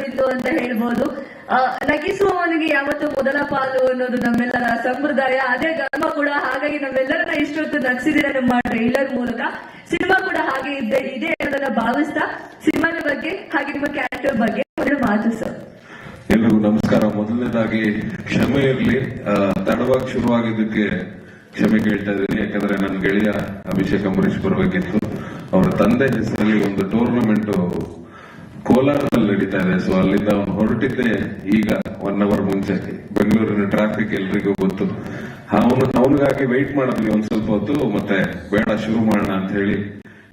ಬಿಂದು ಅಂತ ಹೇಳ್ಬೋದು. ನಗಿಸುವವನಿಗೆ ಯಾವತ್ತು ಮೊದಲ ಪಾಲು ಅನ್ನೋದು ನಮ್ಮೆಲ್ಲರ ಸಂಪ್ರದಾಯ. ಅದೇ ಧರ್ಮ ಕೂಡ ಹಾಗಾಗಿ ನಮ್ಮೆಲ್ಲರನ್ನ ಇಷ್ಟೊತ್ತು ನಗಿಸಿದಿರ ನಮ್ಮ ಟ್ರೈಲರ್ ಮೂಲಕ. ಸಿನಿಮಾ ಕೂಡ ಹಾಗೆ ಇದೆ ಇದೆ ಅನ್ನೋದನ್ನ ಭಾವಿಸ್ತಾ ಸಿನಿಮಾದ ಬಗ್ಗೆ, ಹಾಗೆ ನಿಮ್ಮ ಕ್ಯಾರೆಕ್ಟರ್ ಬಗ್ಗೆ ಒಳ್ಳೆ ಮಾತು ಸರ್. ಎಲ್ರಿಗೂ ನಮಸ್ಕಾರ. ಮೊದಲನೇದಾಗಿ ಕ್ಷಮೆ ಇರಲಿ. ತಡವಾಗಿ ಶುರುವಾಗಿದ್ದಕ್ಕೆ ಕ್ಷಮೆ ಕೇಳ್ತಾ ಇದ್ದೀನಿ. ಯಾಕಂದ್ರೆ ನನ್ನ ಗೆಳೆಯ ಅಭಿಷೇಕ್ ಅಂಬರೀಶ್ ಬರಬೇಕಿತ್ತು ಅವರ ತಂದೆ ಹೆಸರಲ್ಲಿ ಒಂದು ಟೂರ್ನಮೆಂಟ್ ಕೋಲಾರದಲ್ಲಿ ನಡೀತಾ ಇದೆ ಸೊ ಅಲ್ಲಿಂದ ಅವನು ಹೊರಟಿದ್ದೆ ಈಗ ಒನ್ ಅವರ್ ಮುಂಚೆ. ಬೆಂಗಳೂರಿನ ಟ್ರಾಫಿಕ್ ಎಲ್ರಿಗೂ ಗೊತ್ತು. ಅವನು, ಅವನಿಗಾಗಿ ವೆಯ್ಟ್ ಮಾಡಿದ್ವಿ ಒಂದ್ ಸ್ವಲ್ಪ ಹೊತ್ತು. ಮತ್ತೆ ಬೇಡ, ಶುರು ಮಾಡೋಣ ಅಂತ ಹೇಳಿ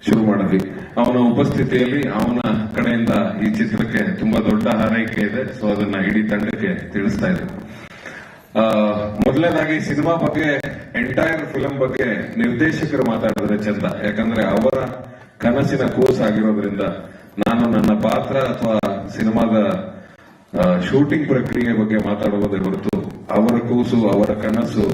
ಶುರು ಮಾಡಿದ್ವಿ. ಅವನ ಉಪಸ್ಥಿತಿಯಲ್ಲಿ ಅವನ ಕಡೆಯಿಂದ ಈ ಚಿತ್ರಕ್ಕೆ ತುಂಬಾ ದೊಡ್ಡ ಹಾರೈಕೆ ಇದೆ. ಸೊ ಅದನ್ನ ಇಡೀ ತಂಡಕ್ಕೆ ತಿಳಿಸ್ತಾ ಇದ್ರು ಮೊದಲನೇದಾಗಿ ಸಿನಿಮಾ ಬಗ್ಗೆ ಎಂಟೈರ್ ಫಿಲಂ ಬಗ್ಗೆ ನಿರ್ದೇಶಕರು ಮಾತಾಡಿದ್ರೆ ಚಂದ. ಯಾಕಂದ್ರೆ ಅವರ ಕನಸಿನ ಕೋರ್ಸ್ ಆಗಿರೋದ್ರಿಂದ ನಾನು ನನ್ನ ಪಾತ್ರ ಅಥವಾ ಸಿನಿಮಾದ ಶೂಟಿಂಗ್ ಪ್ರಕ್ರಿಯೆ ಬಗ್ಗೆ ಮಾತಾಡುವುದೇ ಹೊರತು ಅವರ ಕೂಸು, ಅವರ ಕನಸು,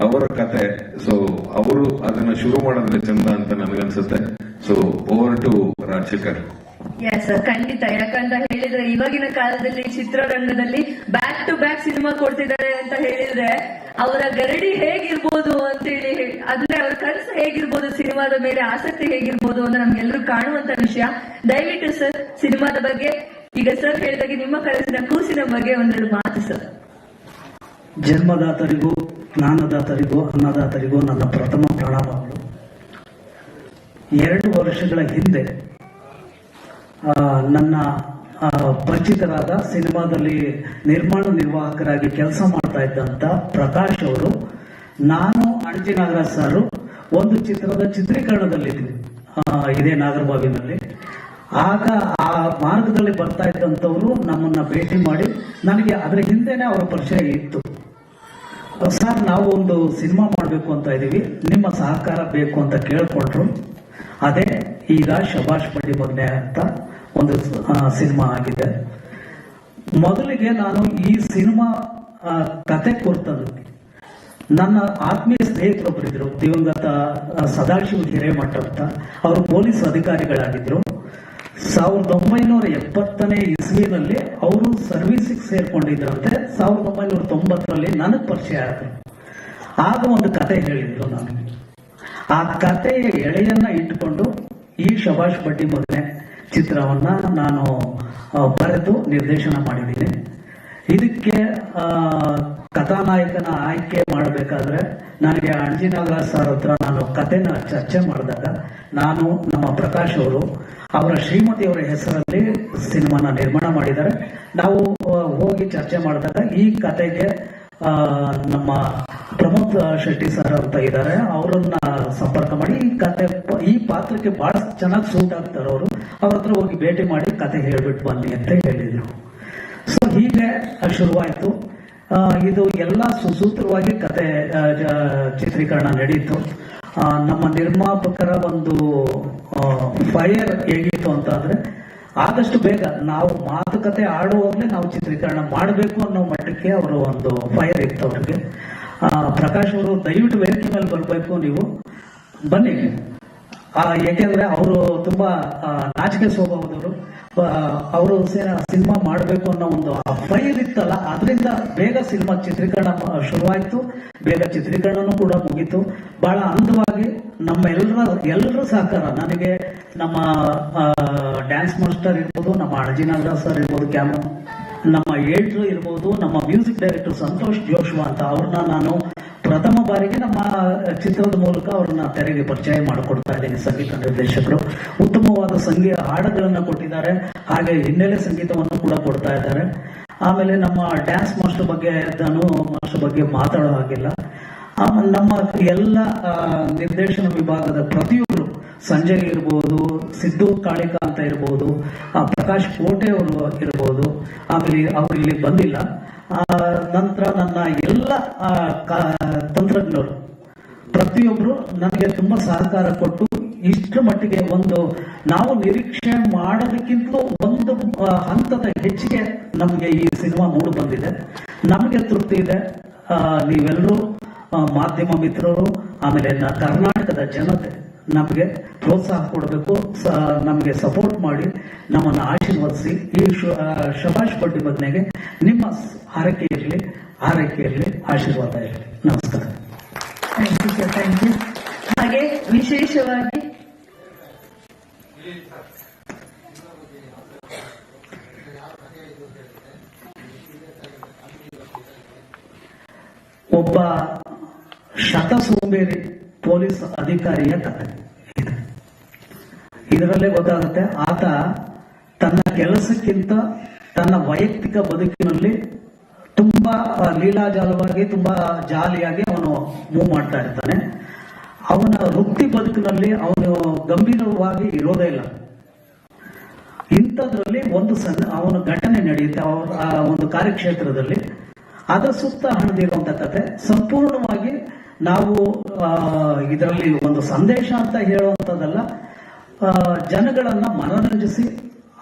ಅವರ ಕತೆ. ಸೊ ಅವರು ಅದನ್ನ ಶುರು ಮಾಡಿದ್ರೆ ಚಂದ ಅಂತ ನನಗನ್ಸುತ್ತೆ. So over to Rajashekar. Yes sir ಖಂಡಿತ. ಯಾಕಂತ ಹೇಳಿದ್ರೆ ಇವಾಗಿನ ಕಾಲದಲ್ಲಿ ಚಿತ್ರರಂಗದಲ್ಲಿ ಬ್ಯಾಕ್ ಟು ಬ್ಯಾಕ್ ಸಿನಿಮಾ ಕೊಡ್ತಿದ್ದಾರೆ ಅಂತ ಹೇಳಿದ್ರೆ ಅವರ ಗರಡಿ ಹೇಗಿರ್ಬೋದು ಅಂತೇಳಿ ಅಂದ್ರೆ ಅವ್ರ ಕನಸು ಹೇಗಿರ್ಬೋದು ಸಿನಿಮಾದ ಮೇಲೆ ಆಸಕ್ತಿ ಹೇಗಿರ್ಬೋದು ಅಂತ ನಮ್ಗೆಲ್ಲರೂ ಕಾಣುವಂತ ವಿಷಯ. ದಯವಿಟ್ಟು ಸರ್ ಸಿನಿಮಾದ ಬಗ್ಗೆ ಈಗ ಸರ್ ಹೇಳಿದಾಗ ನಿಮ್ಮ ಕನಸಿನ ಕೂಸಿನ ಬಗ್ಗೆ ಒಂದೆರಡು ಮಾತು ಸರ್ ಜನ್ಮದಾತರಿಗೂ, ಜ್ಞಾನದಾತರಿಗೂ, ಅನ್ನದಾತರಿಗೂ ನನ್ನ ಪ್ರಥಮ ಪ್ರಣಾಮಗಳು. ಎರಡು ವರ್ಷಗಳ ಹಿಂದೆ ನನ್ನ ಪರಿಚಿತರಾದ ಸಿನಿಮಾದಲ್ಲಿ ನಿರ್ಮಾಣ ನಿರ್ವಾಹಕರಾಗಿ ಕೆಲಸ ಮಾಡ್ತಾ ಇದ್ದಂತ ಪ್ರಕಾಶ್ ಅವರು, ನಾನು ಅಣಜಿ ನಾಗರಾಜ್ ಸಾರು, ಒಂದು ಚಿತ್ರದ ಚಿತ್ರೀಕರಣದಲ್ಲಿದ್ವಿ ಇದೇ ನಾಗರಬಾವಿನಲ್ಲಿ. ಆಗ ಆ ಮಾರ್ಗದಲ್ಲಿ ಬರ್ತಾ ಇದ್ದಂಥವರು ನಮ್ಮನ್ನ ಭೇಟಿ ಮಾಡಿ ನನಗೆ ಅದರ ಹಿಂದೆನೆ ಅವರ ಪರಿಚಯ ಇತ್ತು. ಸರ್ ನಾವು ಒಂದು ಸಿನಿಮಾ ಮಾಡಬೇಕು ಅಂತ ಇದ್ದೀವಿ, ನಿಮ್ಮ ಸಹಕಾರ ಬೇಕು ಅಂತ ಕೇಳ್ಕೊಂಡ್ರು. ಅದೇ ಈಗ ಶಬಾಷ್ ಪಡಿ ಬಂದೆ ಅಂತ ಒಂದು ಸಿನಿಮಾ ಆಗಿದೆ. ಮೊದಲಿಗೆ ನಾನು ಈ ಸಿನಿಮಾ ಕತೆ ಕುರಿತದ್ದು ನನ್ನ ಆತ್ಮೀಯ ಸ್ನೇಹಿತರೊಬ್ಬರಿದ್ರು ದಿವಂಗತ ಸದಾಶಿವ ಹಿರೇಮಠ ಅಂತ. ಅವರು ಪೊಲೀಸ್ ಅಧಿಕಾರಿಗಳಾಗಿದ್ರು. ಸಾವಿರದ ಒಂಬೈನೂರ ಎಪ್ಪತ್ತನೇ ಇಸ್ವಿನಲ್ಲಿ ಅವರು ಸರ್ವಿಸಿಗೆ ಸೇರ್ಕೊಂಡಿದ್ರಂತೆ. ಸಾವಿರದ ಒಂಬೈನೂರ ತೊಂಬತ್ತರಲ್ಲಿ ನನಗೆ ಪರಿಚಯ ಆದರು. ಆಗ ಒಂದು ಕತೆ ಹೇಳಿದ್ರು ನಾನು. ಆ ಕಥೆಯ ಎಳೆಯನ್ನ ಇಟ್ಟುಕೊಂಡು ಈ ಶಬಾಷ್ ಬಡ್ಡಿ ಮೊದಲನೇ ಚಿತ್ರವನ್ನ ನಾನು ಬರೆದು ನಿರ್ದೇಶನ ಮಾಡಿದ್ದೀನಿ. ಇದಕ್ಕೆ ಕಥಾನಾಯಕನ ಆಯ್ಕೆ ಮಾಡಬೇಕಾದ್ರೆ ನನಗೆ ಅಣಜಿ ನಾಗರಾಜ್ ಸರ್ ಹತ್ರ ನಾನು ಕತೆನ ಚರ್ಚೆ ಮಾಡಿದಾಗ ನಾನು ನಮ್ಮ ಪ್ರಕಾಶ್ ಅವರು ಅವರ ಶ್ರೀಮತಿಯವರ ಹೆಸರಲ್ಲಿ ಸಿನಿಮಾನ ನಿರ್ಮಾಣ ಮಾಡಿದ್ದಾರೆ. ನಾವು ಹೋಗಿ ಚರ್ಚೆ ಮಾಡಿದಾಗ ಈ ಕತೆಗೆ ನಮ್ಮ ಪ್ರಮೋದ್ ಶೆಟ್ಟಿ ಸರ್ ಅಂತ ಇದ್ದಾರೆ ಅವರನ್ನ ಸಂಪರ್ಕ ಮಾಡಿ ಈ ಕತೆ ಈ ಪಾತ್ರಕ್ಕೆ ಬಹಳ ಚೆನ್ನಾಗಿ ಸೂಟ್ ಆಗ್ತಾರೆ ಅವರು. ಅವ್ರ ಹತ್ರ ಹೋಗಿ ಭೇಟಿ ಮಾಡಿ ಕತೆ ಹೇಳ್ಬಿಟ್ಟು ಬನ್ನಿ ಅಂತ ಹೇಳಿದ್ರು. ಸೊ ಹೀಗೆ ಶುರುವಾಯಿತು. ಇದು ಎಲ್ಲ ಸುಸೂತ್ರವಾಗಿ ಕತೆ ಚಿತ್ರೀಕರಣ ನಡೀತು. ಆ, ನಮ್ಮ ನಿರ್ಮಾಪಕರ ಒಂದು ಫೈರ್ ಹೇಗಿತ್ತು ಅಂತ ಅಂದ್ರೆ ಆದಷ್ಟು ಬೇಗ ನಾವು ಮಾತುಕತೆ ಆಡುವಾಗಲೇ ನಾವು ಚಿತ್ರೀಕರಣ ಮಾಡಬೇಕು ಅನ್ನೋ ಮಟ್ಟಕ್ಕೆ ಅವರು ಒಂದು ಫೈರ್ ಇತ್ತು ಅವ್ರಿಗೆ. ಪ್ರಕಾಶ್ ಅವರು ದಯವಿಟ್ಟು ವೇದಿಕೆ ಮೇಲೆ ಬರಬೇಕು ನೀವು. ಬನ್ನಿ. ಆ, ಯಾಕೆಂದ್ರೆ ಅವರು ತುಂಬಾ ನಾಚಿಕೆ ಸ್ವಭಾವದವರು ಅವರು ಸಿನಿಮಾ ಮಾಡಬೇಕು ಅನ್ನೋ ಒಂದು ಫೈಲ್ ಇತ್ತಲ್ಲ ಅದರಿಂದ ಬೇಗ ಸಿನಿಮಾ ಚಿತ್ರೀಕರಣ ಶುರುವಾಯಿತು. ಬೇಗ ಚಿತ್ರೀಕರಣನೂ ಕೂಡ ಮುಗೀತು. ಬಹಳ ಅಂದವಾಗಿ ನಮ್ಮ ಎಲ್ಲರ ಎಲ್ಲರ ಸಹಕಾರ. ನನಗೆ ನಮ್ಮ ಡ್ಯಾನ್ಸ್ ಮಾಸ್ಟರ್ ಇರ್ಬೋದು, ನಮ್ಮ ಅಣಜಿನಾಗ ಸರ್ ಇರ್ಬೋದು ಕ್ಯಾಮ್ರಾ ನಮ್ಮ ಏಟ್ರು ಇರ್ಬೋದು, ನಮ್ಮ ಮ್ಯೂಸಿಕ್ ಡೈರೆಕ್ಟರ್ ಸಂತೋಷ್ ಜೋಶ್ವಾ ಅಂತ ಅವ್ರನ್ನ ನಾನು ಪ್ರಥಮ ಬಾರಿಗೆ ನಮ್ಮ ಚಿತ್ರದ ಮೂಲಕ ಅವ್ರನ್ನ ತೆರೆಗೆ ಪರಿಚಯ ಮಾಡಿಕೊಡ್ತಾ ಇದ್ದೀನಿ ಸಂಗೀತ ನಿರ್ದೇಶಕರು. ಉತ್ತಮವಾದ ಸಂಗೀತ ಹಾಡುಗಳನ್ನ ಕೊಟ್ಟಿದ್ದಾರೆ. ಹಾಗೆ ಹಿನ್ನೆಲೆ ಸಂಗೀತವನ್ನು ಕೂಡ ಕೊಡ್ತಾ ಇದ್ದಾರೆ. ಆಮೇಲೆ ನಮ್ಮ ಡ್ಯಾನ್ಸ್ ಮಾಸ್ಟರ್ ಬಗ್ಗೆ ನಾನು ಮಾಸ್ಟರ್ ಬಗ್ಗೆ ಮಾತಾಡೋ ಹಾಗಿಲ್ಲ. ನಮ್ಮ ಎಲ್ಲ ನಿರ್ದೇಶನ ವಿಭಾಗದ ಪ್ರತಿಯೊಬ್ಬರು ಸಂಜಯ್ ಇರ್ಬೋದು ಸಿದ್ದು ಕಾಳಿಕ ಅಂತ ಇರ್ಬೋದು ಪ್ರಕಾಶ್ ಕೋಟೆ ಅವರು ಇರ್ಬೋದು ಆಮೇಲೆ ಅವರು ಇಲ್ಲಿ ಬಂದಿಲ್ಲ. ಆ, ನಂತರ ನನ್ನ ಎಲ್ಲ ತಂತ್ರಜ್ಞರು ಪ್ರತಿಯೊಬ್ರು ನನಗೆ ತುಂಬಾ ಸಹಕಾರ ಕೊಟ್ಟು ಇಷ್ಟರ ಮಟ್ಟಿಗೆ ಒಂದು ನಾವು ನಿರೀಕ್ಷೆ ಮಾಡೋದಕ್ಕಿಂತಲೂ ಒಂದು ಹಂತದ ಹೆಚ್ಚಿಗೆ ನಮಗೆ ಈ ಸಿನಿಮಾ ಮೂಡು ಬಂದಿದೆ. ನಮಗೆ ತೃಪ್ತಿ ಇದೆ. ನೀವೆಲ್ಲರೂ ಮಾಧ್ಯಮ ಮಿತ್ರರು ಆಮೇಲೆ ಕರ್ನಾಟಕದ ಜನತೆ ನಮಗೆ ಪ್ರೋತ್ಸಾಹ ಕೊಡಬೇಕು ನಮಗೆ ಸಪೋರ್ಟ್ ಮಾಡಿ ನಮ್ಮನ್ನು ಆಶೀರ್ವದಿಸಿ. ಈ ಶಬಾಷ್ ಬಡ್ಡಿ ಬದನೆಗೆ ನಿಮ್ಮ ಹರಕೆ ಇರಲಿ ಆರೈಕೆ ಇರಲಿ ಆಶೀರ್ವಾದ ಇರಲಿ. ನಮಸ್ಕಾರ. ಹಾಗೆ ವಿಶೇಷವಾಗಿ ಒಬ್ಬ ಶತ ಸೋಂಬೇರಿ ಪೊಲೀಸ್ ಅಧಿಕಾರಿಯ ಕಥೆ ಇದು ಇದರಲ್ಲೇ ಗೊತ್ತಾಗುತ್ತೆ, ಆತ ತನ್ನ ಕೆಲಸಕ್ಕಿಂತ ತನ್ನ ವೈಯಕ್ತಿಕ ಬದುಕಿನಲ್ಲಿ ತುಂಬಾ ಲೀಲಾಜಾಲವಾಗಿ, ತುಂಬಾ ಜಾಲಿಯಾಗಿ ಅವನು ಮೂವ್ ಮಾಡ್ತಾ ಇರ್ತಾನೆ. ಅವನ ವೃತ್ತಿ ಬದುಕಿನಲ್ಲಿ ಅವನು ಗಂಭೀರವಾಗಿ ಇರೋದೇ ಇಲ್ಲ. ಇಂಥದ್ರಲ್ಲಿ ಒಂದು ಸಣ್ಣ ಅವನ ಘಟನೆ ನಡೆಯುತ್ತೆ ಒಂದು ಕಾರ್ಯಕ್ಷೇತ್ರದಲ್ಲಿ. ಅದರ ಸುತ್ತ ಹಣದಿರುವಂತ ಕತೆ. ಸಂಪೂರ್ಣವಾಗಿ ನಾವು ಇದರಲ್ಲಿ ಒಂದು ಸಂದೇಶ ಅಂತ ಹೇಳುವಂಥದ್ದಲ್ಲ ಜನಗಳನ್ನು ಮನರಂಜಿಸಿ,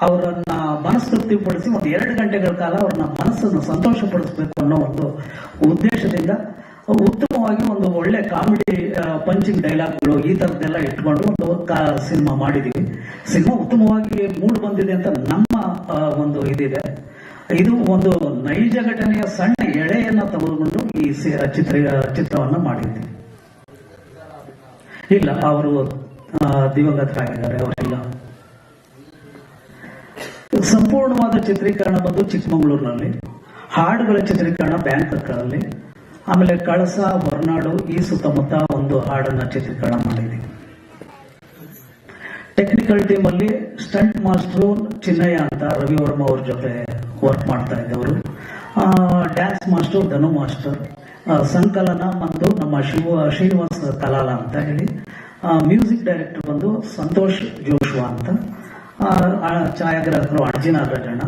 ಅವರನ್ನ ಮನಸ್ತೃಪ್ತಿಪಡಿಸಿ ಒಂದು ಎರಡು ಗಂಟೆಗಳ ಕಾಲ ಅವ್ರನ್ನ ಮನಸ್ಸನ್ನು ಸಂತೋಷಪಡಿಸಬೇಕು ಅನ್ನೋ ಒಂದು ಉದ್ದೇಶದಿಂದ, ಉತ್ತಮವಾಗಿ ಒಂದು ಒಳ್ಳೆ ಕಾಮಿಡಿ ಪಂಚಿಂಗ್ ಡೈಲಾಗ್ಗಳು ಈ ಥರದ್ದೆಲ್ಲ ಇಟ್ಕೊಂಡು ಒಂದು ಸಿನಿಮಾ ಮಾಡಿದೀವಿ. ಸಿನಿಮಾ ಉತ್ತಮವಾಗಿ ಮೂಡ್ ಬಂದಿದೆ ಅಂತ ನಮ್ಮ ಒಂದು ಇದಿದೆ. ಇದು ಒಂದು ನೈಜ ಘಟನೆಯ ಸಣ್ಣ ಎಳೆಯನ್ನ ತೆಗೆದುಕೊಂಡು ಈ ಚಿತ್ರ, ಚಿತ್ರವನ್ನ ಮಾಡಿದ್ದೀವಿ ಇಲ್ಲ, ಅವರು ದಿವಂಗತರಾಗಿದ್ದಾರೆ ಅವರೆಲ್ಲ. ಸಂಪೂರ್ಣವಾದ ಚಿತ್ರೀಕರಣ ಬಂದು ಚಿಕ್ಕಮಗಳೂರಿನಲ್ಲಿ, ಹಾಡುಗಳ ಚಿತ್ರೀಕರಣ ಬ್ಯಾಂಕಾಕ್ಗಳಲ್ಲಿ, ಆಮೇಲೆ ಕಳಸ, ಹೊರನಾಡು, ಈ ಸುತ್ತಮುತ್ತ ಒಂದು ಹಾಡನ್ನ ಚಿತ್ರೀಕರಣ ಮಾಡಿದ್ದೀವಿ ಟೆಕ್ನಿಕಲ್ ಟೀಮ್ ಅಲ್ಲಿ ಸ್ಟಂಟ್ ಮಾಸ್ಟರ್ ಚಿನ್ನಯ್ಯ ಅಂತ ರವಿ ವರ್ಮ ಅವ್ರ ಜೊತೆ ವರ್ಕ್ ಮಾಡ್ತಾ ಇದ್ದವರು. ಡ್ಯಾನ್ಸ್ ಮಾಸ್ಟರ್ ಧನು ಮಾಸ್ಟರ್ ಸಂಕಲನ ಮತ್ತು ನಮ್ಮ ಶಿವ, ಶ್ರೀನಿವಾಸ್ ಕಲಾಲ ಅಂತ ಹೇಳಿ ಮ್ಯೂಸಿಕ್ ಡೈರೆಕ್ಟರ್ ಬಂದು ಸಂತೋಷ್ ಜೋಶ್ವಾ ಅಂತ ಛಾಯಾಗ್ರಾಹಕರು ಅರ್ಜಿನ ರಜಣ್ಣ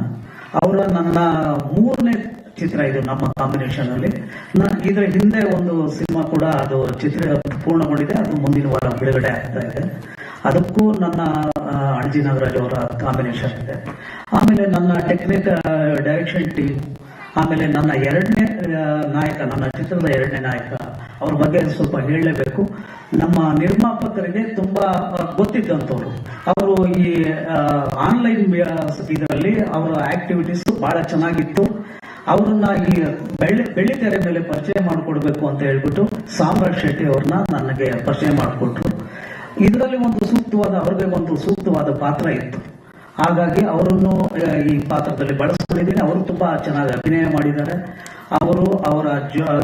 ಅವರ ನನ್ನ ಮೂರನೇ ಚಿತ್ರ ಇದು ನಮ್ಮ ಕಾಂಬಿನೇಷನ್ ಅಲ್ಲಿ. ಇದರ ಹಿಂದೆ ಒಂದು ಸಿನಿಮಾ ಕೂಡ ಅದು ಚಿತ್ರ ಪೂರ್ಣಗೊಂಡಿದೆ. ಅದು ಮುಂದಿನ ವಾರ ಬಿಡುಗಡೆ ಆಗ್ತಾ ಇದೆ. ಅದಕ್ಕೂ ನನ್ನ ಅಣಜಿ ನಾಗರಾಜ್ ಅವರ ಕಾಂಬಿನೇಷನ್ ಇದೆ. ಆಮೇಲೆ ನನ್ನ ಟೆಕ್ನಿಕ್ ಡೈರೆಕ್ಷನ್ ಟೀಮ್ ಆಮೇಲೆ ನನ್ನ ಎರಡನೇ ನಾಯಕ, ನನ್ನ ಚಿತ್ರದ ಎರಡನೇ ನಾಯಕ, ಅವ್ರ ಬಗ್ಗೆ ಸ್ವಲ್ಪ ಹೇಳಲೇಬೇಕು. ನಮ್ಮ ನಿರ್ಮಾಪಕರಿಗೆ ತುಂಬಾ ಗೊತ್ತಿದ್ದಂಥವ್ರು ಅವರು ಈ ಆನ್ಲೈನ್ ಇದರಲ್ಲಿ ಅವರ ಆಕ್ಟಿವಿಟೀಸ್ ಬಹಳ ಚೆನ್ನಾಗಿತ್ತು. ಅವ್ರನ್ನ ಈ ಬೆಳ್ಳಿ ತೆರೆ ಮೇಲೆ ಪರಿಚಯ ಮಾಡಿಕೊಡ್ಬೇಕು ಅಂತ ಹೇಳ್ಬಿಟ್ಟು ಸಾಮ್ರಾಟ್ ಶೆಟ್ಟಿ ಅವ್ರನ್ನ ನನಗೆ ಪರಿಚಯ ಮಾಡಿಕೊಟ್ರು. ಇದರಲ್ಲಿ ಒಂದು ಸೂಕ್ತವಾದ, ಅವ್ರಿಗೆ ಒಂದು ಸೂಕ್ತವಾದ ಪಾತ್ರ ಇತ್ತು. ಹಾಗಾಗಿ ಅವರನ್ನು ಈ ಪಾತ್ರದಲ್ಲಿ ಬಳಸ್ಕೊಂಡಿದ್ದೀನಿ. ಅವರು ತುಂಬಾ ಚೆನ್ನಾಗಿ ಅಭಿನಯ ಮಾಡಿದ್ದಾರೆ. ಅವರು ಅವರ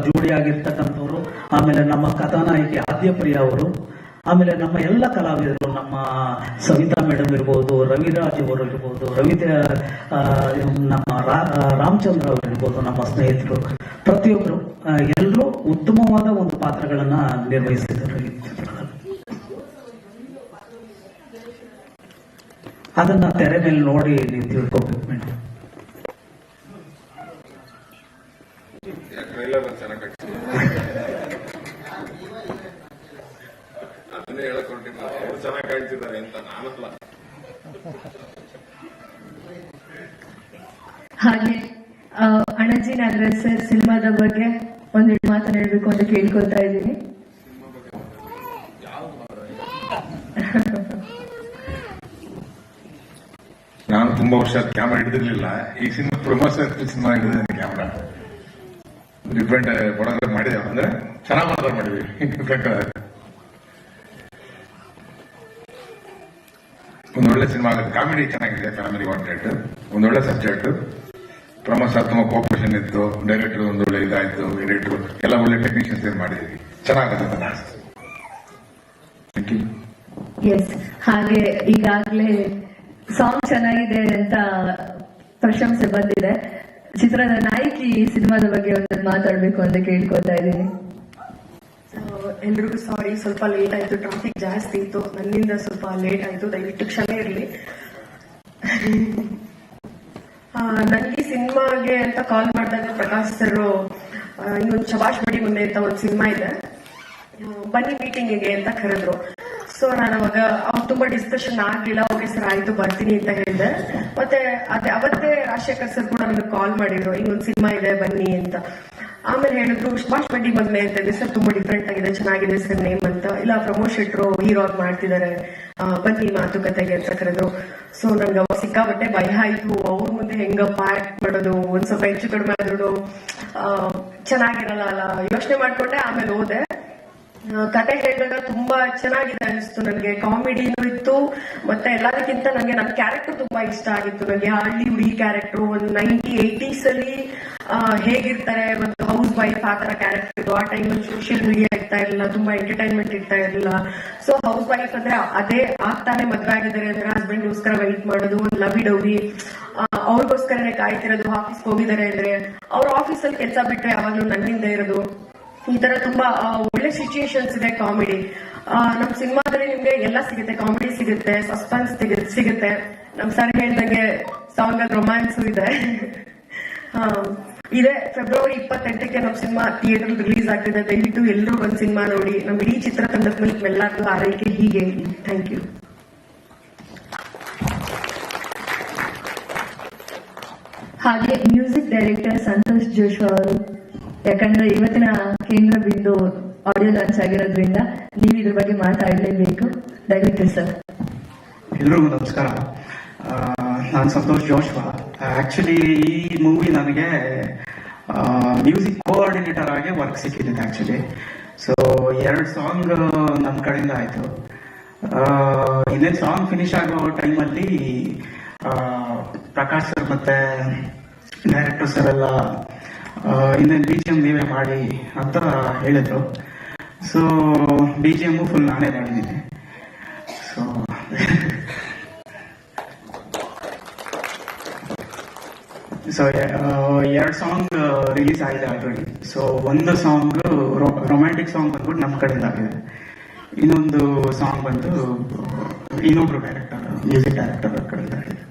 ಜೋಡಿಯಾಗಿರ್ತಕ್ಕಂಥವ್ರು, ಆಮೇಲೆ ನಮ್ಮ ಕಥಾನಾಯಕಿ ಆದ್ಯಪ್ರಿಯ ಅವರು, ಆಮೇಲೆ ನಮ್ಮ ಎಲ್ಲ ಕಲಾವಿದರು, ನಮ್ಮ ಸವಿತಾ ಮೇಡಮ್ ಇರ್ಬೋದು, ರವಿರಾಜ್ ಅವರು ಇರ್ಬೋದು ರವಿ ನಮ್ಮ ರಾಮಚಂದ್ರ ಅವರು ಇರ್ಬೋದು, ನಮ್ಮ ಸ್ನೇಹಿತರು. ಪ್ರತಿಯೊಬ್ಬರು ಎಲ್ಲರೂ ಉತ್ತಮವಾದ ಒಂದು ಪಾತ್ರಗಳನ್ನ ನಿರ್ವಹಿಸಿದ್ದಾರೆ ಈ ಚಿತ್ರದಲ್ಲಿ ಅದನ್ನ ತೆರೆ ಮೇಲೆ ನೋಡಿ ನೀವು ತಿಳ್ಕೊಬೇಕು ಮೇಡಮ್ ಹಾಗೆ ಆ, ಅಣಜಿ ನಾಗರಾಜ್ ಸರ್ ಸಿನಿಮಾದ ಬಗ್ಗೆ ಒಂದೆರಡು ಮಾತನಾಡಬೇಕು ಅಂತ ಕೇಳ್ಕೊತಾ ಇದ್ದೀನಿ ನಾನು ತುಂಬಾ ವರ್ಷ ಕ್ಯಾಮ್ರಾ ಹಿಡಿದಿರ್ಲಿಲ್ಲ. ಈ ಸಿನಿಮಾ ಪ್ರಮೋಷನ್ ಸಿನಿಮಾ ಹಿಡಿದಿದ್ದೇನೆ ಕ್ಯಾಮ್ರಾ ಡಿಫ್ರೆಂಟ್ ಫೋಟೋಗ್ರಾಫ್ ಮಾಡಿದೆ. ಅಂದ್ರೆ ಚೆನ್ನಾಗಿ ಮಾತ್ರ ಮಾಡಿದ್ವಿ. ಡಿಫ್ರೆಂಟ್ ಒಂದು ಒಳ್ಳೆ ಸಿನಿಮಾ ಆಗುತ್ತೆ. ಕಾಮಿಡಿ ಚೆನ್ನಾಗಿದೆ ಫ್ಯಾಮಿಲಿ ವಾಂಟೆಡ್ ಒಂದು ಒಳ್ಳೆ ಸಬ್ಜೆಕ್ಟ್ ಪ್ರಮೋದ್ ಸರ್ ತುಂಬಾ ಕೋಪರೇಷನ್ ಇತ್ತು. ಡೈರೆಕ್ಟರ್ ಒಂದು ಒಳ್ಳೆ ಇದಾಯ್ತು. ಎಡಿಟರ್ ಎಲ್ಲ ಒಳ್ಳೆ ಟೆಕ್ನಿಷಿಯನ್ಸ್ ಏನ್ ಮಾಡಿದ್ವಿ. ಚೆನ್ನಾಗುತ್ತೆ ಹಾಗೆ ಈಗಾಗಲೇ ಸಾಂಗ್ ಚೆನ್ನಾಗಿದೆ ಅಂತ ಪ್ರಶಂಸೆ ಬಂದಿದೆ. ಚಿತ್ರದ ನಾಯಕಿ ಸಿನಿಮಾದ ಬಗ್ಗೆ ಒಂದ್ ಮಾತಾಡ್ಬೇಕು ಅಂತ ಕೇಳ್ಕೊತಾ ಇದ್ದೀನಿ. ಎಲ್ರಿಗೂ ಸಾರಿ ಸ್ವಲ್ಪ ಲೇಟ್ ಆಯ್ತು ಟ್ರಾಫಿಕ್ ಜಾಸ್ತಿ ಇತ್ತು. ನನ್ನಿಂದ ಸ್ವಲ್ಪ ಲೇಟ್ ಆಯ್ತು, ದಯವಿಟ್ಟು ಕ್ಷಮೆ ಇರಲಿ. ನನಗೆ ಸಿನಿಮಾಗೆ ಅಂತ ಕಾಲ್ ಮಾಡಿದಾಗ ಪ್ರಕಾಶ್ ಸರ್ ಇನ್ನೊಂದು ಶಬಾಷ್ ಬಡಿ ಮುಂದೆ ಅಂತ ಒಂದು ಸಿನಿಮಾ ಇದೆ. ಬನ್ನಿ ಮೀಟಿಂಗಿಗೆ ಅಂತ ಕರೆದ್ರು. ಸೊ ನಾನು ಅವಾಗ ಅವ್ರು ತುಂಬಾ ಡಿಸ್ಕಷನ್ ಆಗ್ಲಿಲ್ಲ. ಓಕೆ ಸರ್ ಆಯ್ತು, ಬರ್ತೀನಿ ಅಂತ ಹೇಳಿದೆ ಮತ್ತೆ ಅದೇ ಅವತ್ತೇ ರಾಜಶೇಖರ್ ಸರ್ ಕೂಡ ನನಗೆ ಕಾಲ್ ಮಾಡಿದ್ರು. ಇನ್ನೊಂದು ಸಿನಿಮಾ ಇದೆ, ಬನ್ನಿ ಅಂತ. ಆಮೇಲೆ ಹೇಳಿದ್ರು, ಸುಭಾಷ್ ಬಡ್ಡಿ ಬಂದ್ಮೆ ಅಂತ ಇದೆ ಸರ್ ತುಂಬಾ ಡಿಫ್ರೆಂಟ್ ಆಗಿದೆ, ಚೆನ್ನಾಗಿದೆ ಸರ್ ನೇಮ್ ಅಂತ. ಇಲ್ಲ, ಪ್ರಮೋದ್ ಶೆಟ್ರು ಹೀರೋ ಆಗಿ ಮಾಡ್ತಿದ್ದಾರೆ ಬನ್ನಿ ಮಾತುಕತೆಗೆ ಅಂತ ಕರೆದ್ರು. ಸೊ ನಂಗೆ ಅವಾಗ ಸಿಕ್ಕಾಬಟ್ಟೆ ಭಯ ಆಯ್ತು. ಅವ್ರ ಮುಂದೆ ಹೆಂಗಪ್ಪ ಆಕ್ಟ್ ಮಾಡೋದು? ಒಂದ್ ಸ್ವಲ್ಪ ಹೆಚ್ಚು ಕಡಿಮೆ ಆದ್ರೂ ಚೆನ್ನಾಗಿರಲ್ಲ ಅಲ್ಲ? ಯೋಚನೆ ಮಾಡ್ಕೊಂಡೆ, ಆಮೇಲೆ ಹೋದೆ. ಕತೆ ಹೇಳಿದಾಗ ತುಂಬಾ ಚೆನ್ನಾಗಿದೆ ಅನಿಸ್ತು ನನಗೆ. ಕಾಮಿಡಿನೂ ಇತ್ತು, ಮತ್ತೆ ಎಲ್ಲದಕ್ಕಿಂತ ನನಗೆ ನನ್ನ ಕ್ಯಾರೆಕ್ಟರ್ ತುಂಬಾ ಇಷ್ಟ ಆಗಿತ್ತು. ನನಗೆ ಹಳ್ಳಿ ಹುಡುಗಿ ಕ್ಯಾರೆಕ್ಟರ್ ಒಂದು ನೈನ್ಟಿ ಏಟೀಸ್ ಅಲ್ಲಿ ಹೇಗಿರ್ತಾರೆ, ಒಂದು ಹೌಸ್ ವೈಫ್ ಆ ತರ ಕ್ಯಾರೆಕ್ಟರ್ ಆ ಟೈಮಲ್ಲಿ ಸೋಷಿಯಲ್ ಮೀಡಿಯಾ ಇರ್ತಾ ಇರಲಿಲ್ಲ, ತುಂಬಾ ಎಂಟರ್ಟೈನ್ಮೆಂಟ್ ಇರ್ತಾ ಇರಲಿಲ್ಲ. ಸೊ ಹೌಸ್ ವೈಫ್ ಅಂದ್ರೆ ಅದೇ ಆಗ್ತಾನೆ ಮದ್ವೆ ಆಗಿದ್ದಾರೆ ಅಂದ್ರೆ ಹಸ್ಬೆಂಡ್ಗೋಸ್ಕರ ವೈಟ್ ಮಾಡೋದು, ಒಂದು ಲವಿ ಡೌರಿ ಅವ್ರಿಗೋಸ್ಕರನೇ ಕಾಯ್ತಿರೋದು ಆಫೀಸ್ ಹೋಗಿದ್ದಾರೆ ಅಂದ್ರೆ ಅವ್ರ ಆಫೀಸಲ್ಲಿ ಕೆಲಸ ಬಿಟ್ಟರೆ ಯಾವಾಗ್ಲೂ ನನ್ನಿಂದ ಇರೋದು. ಈ ತರ ತುಂಬಾ ಒಳ್ಳೆ ಸಿಚುಯೇಷನ್ಸ್ ಇದೆ ಕಾಮಿಡಿ ನಮ್ ಸಿನಿಮಾದಲ್ಲಿ ನಿಮ್ಗೆ ಎಲ್ಲ ಸಿಗುತ್ತೆ. ಕಾಮಿಡಿ ಸಿಗುತ್ತೆ ಸಸ್ಪೆನ್ಸ್ ಸಿಗುತ್ತೆ. ನಮ್ ಸರ್ ಹೇಳ್ದಂಗೆ ಸಾಂಗ್ ಅಲ್ಲಿ ರೊಮ್ಯಾನ್ಸ್ ಇದೆ. ಇದೆ ಫೆಬ್ರವರಿ ಇಪ್ಪತ್ತೆಂಟಕ್ಕೆ ನಮ್ ಸಿನಿಮಾ ಥಿಯೇಟರ್ ರಿಲೀಸ್ ಆಗ್ತಿದೆ. ದಯವಿಟ್ಟು ಎಲ್ಲರೂ ಒಂದ್ ಸಿನಿಮಾ ನೋಡಿ. ನಮ್ ಇಡೀ ಚಿತ್ರತಂಡದ ಮೇಲೆ ಎಲ್ಲರಿಗೂ ಆರೈಕೆ ಹೀಗೆ. ಥ್ಯಾಂಕ್ ಯು ಹಾಗೆ ಮ್ಯೂಸಿಕ್ ಡೈರೆಕ್ಟರ್ ಸಂತೋಷ್ ಜೋಶ್ ಅವರು ಯಾಕಂದ್ರೆ ಇವತ್ತಿನ ಕೇಂದ್ರ ಬಿಂದು ಆಡಿಯೋ ಲಾಂಚ್ ಆಗಿರೋದ್ರಿಂದ ನೀವು ಇದ್ರ ಬಗ್ಗೆ ಮಾತಾಡಲೇಬೇಕು. ದಯವಿಟ್ಟು ಸರ್. ಎಲ್ರಿಗೂ ನಮಸ್ಕಾರ. ನಾನು ಸಂತೋಷ್ ಜೋಶ್ವ. ಆಕ್ಚುಲಿ ಈ ಮೂವಿ ನನಗೆ ಮ್ಯೂಸಿಕ್ ಕೋಆರ್ಡಿನೇಟರ್ ಆಗಿ ವರ್ಕ್ ಸಿಕ್ಕಿದೆ ಆಕ್ಚುಲಿ ಸೊ ಎರಡು ಸಾಂಗ್ ನಮ್ಮ ಕಡೆಯಿಂದ ಆಯ್ತು. ಇನ್ನೇನು ಸಾಂಗ್ ಫಿನಿಶ್ ಆಗೋ ಟೈಮಲ್ಲಿ ಪ್ರಕಾಶ್ ಸರ್ ಮತ್ತೆ ಡೈರೆಕ್ಟರ್ ಸರ್ ಎಲ್ಲ ಇನ್ನೇನು ಬಿ ಜಿ ಎಂ ನೀವೇ ಮಾಡಿ ಅಂತ ಹೇಳಿದ್ರು. So B G M full ನಾನೇ ಮಾಡಿದ್ದೀನಿ. ಸೊ ಸೊ ಎರಡು ಸಾಂಗ್ ರಿಲೀಸ್ ಆಗಿದೆ ಆಲ್ರೆಡಿ ಸೊ ಒಂದು ಸಾಂಗ್ ರೊಮ್ಯಾಂಟಿಕ್ ಸಾಂಗ್ ಬಂದ್ಬಿಟ್ಟು ನಮ್ಮ ಕಡೆಯಿಂದ ಆಗಿದೆ. ಇನ್ನೊಂದು ಸಾಂಗ್ ಬಂದು ಇನ್ನೊಬ್ರು ಡೈರೆಕ್ಟರ್ ಮ್ಯೂಸಿಕ್ ಡೈರೆಕ್ಟರ್ ಕಡೆಯಿಂದ ಆಗಿದೆ.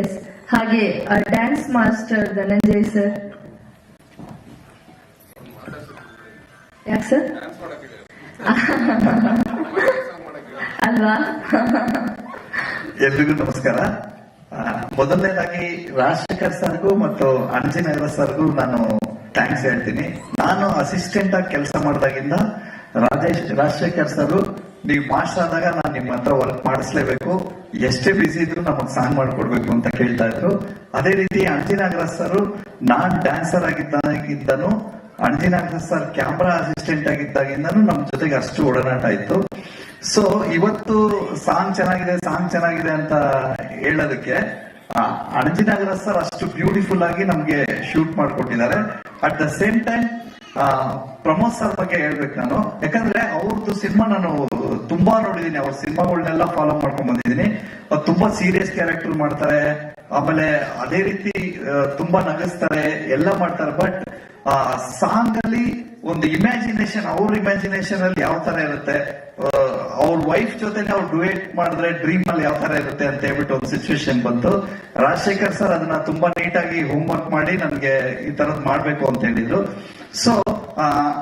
ಎಸ್ ಹಾಗೆ ಡ್ಯಾನ್ಸ್ ಮಾಸ್ಟರ್ ಧನಂಜಯ್ ಸರ್ ಯಾಕೆ ಸರ್ ಅಲ್ವಾ? ಎಲ್ರಿಗೂ ನಮಸ್ಕಾರ. ಮೊದಲನೇದಾಗಿ ರಾಜಶೇಖರ್ ಸರ್ಗೂ ಮತ್ತು ಅಂಜನೇಯ ಸರ್ಗೂ ನಾನು ಥ್ಯಾಂಕ್ಸ್ ಹೇಳ್ತೀನಿ. ನಾನು ಅಸಿಸ್ಟೆಂಟ್ ಆಗಿ ಕೆಲಸ ಮಾಡಿದಾಗಿಂದ ರಾಜೇಶ್, ರಾಜಶೇಖರ್ ಸರ್ ನೀವು ಮಾಸ್ಟರ್ ಆದಾಗ ನಾನು ನಿಮ್ಮ ಹತ್ರ ವರ್ಕ್ ಮಾಡಿಸ್ಲೇಬೇಕು. ಎಷ್ಟೇ ಬಿಸಿ ಇದ್ರು ನಮಗ್ ಸಾಂಗ್ ಮಾಡ್ಕೊಡ್ಬೇಕು ಅಂತ ಕೇಳ್ತಾ ಇದ್ರು. ಅದೇ ರೀತಿ ಅಂಜಿನಾಗರ ಸರ್ ನಾನ್ ಡ್ಯಾನ್ಸರ್ ಆಗಿದ್ದಾಗಿದ್ದನು. ಅಂಜಿನಾಗರ ಸರ್ ಕ್ಯಾಮ್ರಾ ಅಸಿಸ್ಟೆಂಟ್ ಆಗಿದ್ದಾಗಿಂದನು ನಮ್ ಜೊತೆಗೆ ಅಷ್ಟು ಒಡನಾಟ ಇತ್ತು. ಸೊ ಇವತ್ತು ಸಾಂಗ್ ಚೆನ್ನಾಗಿದೆ ಸಾಂಗ್ ಚೆನ್ನಾಗಿದೆ ಅಂತ ಹೇಳೋದಕ್ಕೆ ಅಣಜಿನಗರ ಸರ್ ಅಷ್ಟು ಬ್ಯೂಟಿಫುಲ್ ಆಗಿ ನಮ್ಗೆ shoot ಮಾಡ್ಕೊಟ್ಟಿದ್ದಾರೆ. At the same time Pramod sir ಬಗ್ಗೆ ಹೇಳ್ಬೇಕು ನಾನು. ಯಾಕಂದ್ರೆ ಅವ್ರದ್ದು ಸಿನಿಮಾ ನಾನು ತುಂಬಾ ನೋಡಿದೀನಿ. ಅವ್ರ ಸಿನಿಮಾಗಳನ್ನೆಲ್ಲ ಫಾಲೋ ಮಾಡ್ಕೊಂಡ್ ಬಂದಿದ್ದೀನಿ ಅವ್ರು ತುಂಬಾ ಸೀರಿಯಸ್ ಕ್ಯಾರೆಕ್ಟರ್ ಮಾಡ್ತಾರೆ. ಆಮೇಲೆ ಅದೇ ರೀತಿ ತುಂಬಾ ನಗಿಸ್ತಾರೆ. ಎಲ್ಲ ಮಾಡ್ತಾರೆ. ಬಟ್ ಆ ಸಾಂಗ್ ಅಲ್ಲಿ ಒಂದು ಇಮ್ಯಾಜಿನೇಷನ್ ಅವ್ರ ಇಮ್ಯಾಜಿನೇಷನ್ ಅಲ್ಲಿ ಯಾವ ತರ ಇರುತ್ತೆ? ಅವ್ರ ವೈಫ್ ಜೊತೆ ಅವ್ರು ಡುಯೇಟ್ ಮಾಡಿದ್ರೆ ಡ್ರೀಮ್ ಅಲ್ಲಿ ಯಾವ ತರ ಇರುತ್ತೆ ಅಂತ ಹೇಳ್ಬಿಟ್ಟು ಒಂದು ಸಿಚುವೇಶನ್ ಬಂತು. ರಾಜಶೇಖರ್ ಸರ್ ಅದನ್ನ ತುಂಬಾ ನೀಟಾಗಿ ಹೋಮ್ ವರ್ಕ್ ಮಾಡಿ ನನ್ಗೆ ಈ ತರದ್ ಮಾಡ್ಬೇಕು ಅಂತ ಹೇಳಿದ್ರು. ಸೊ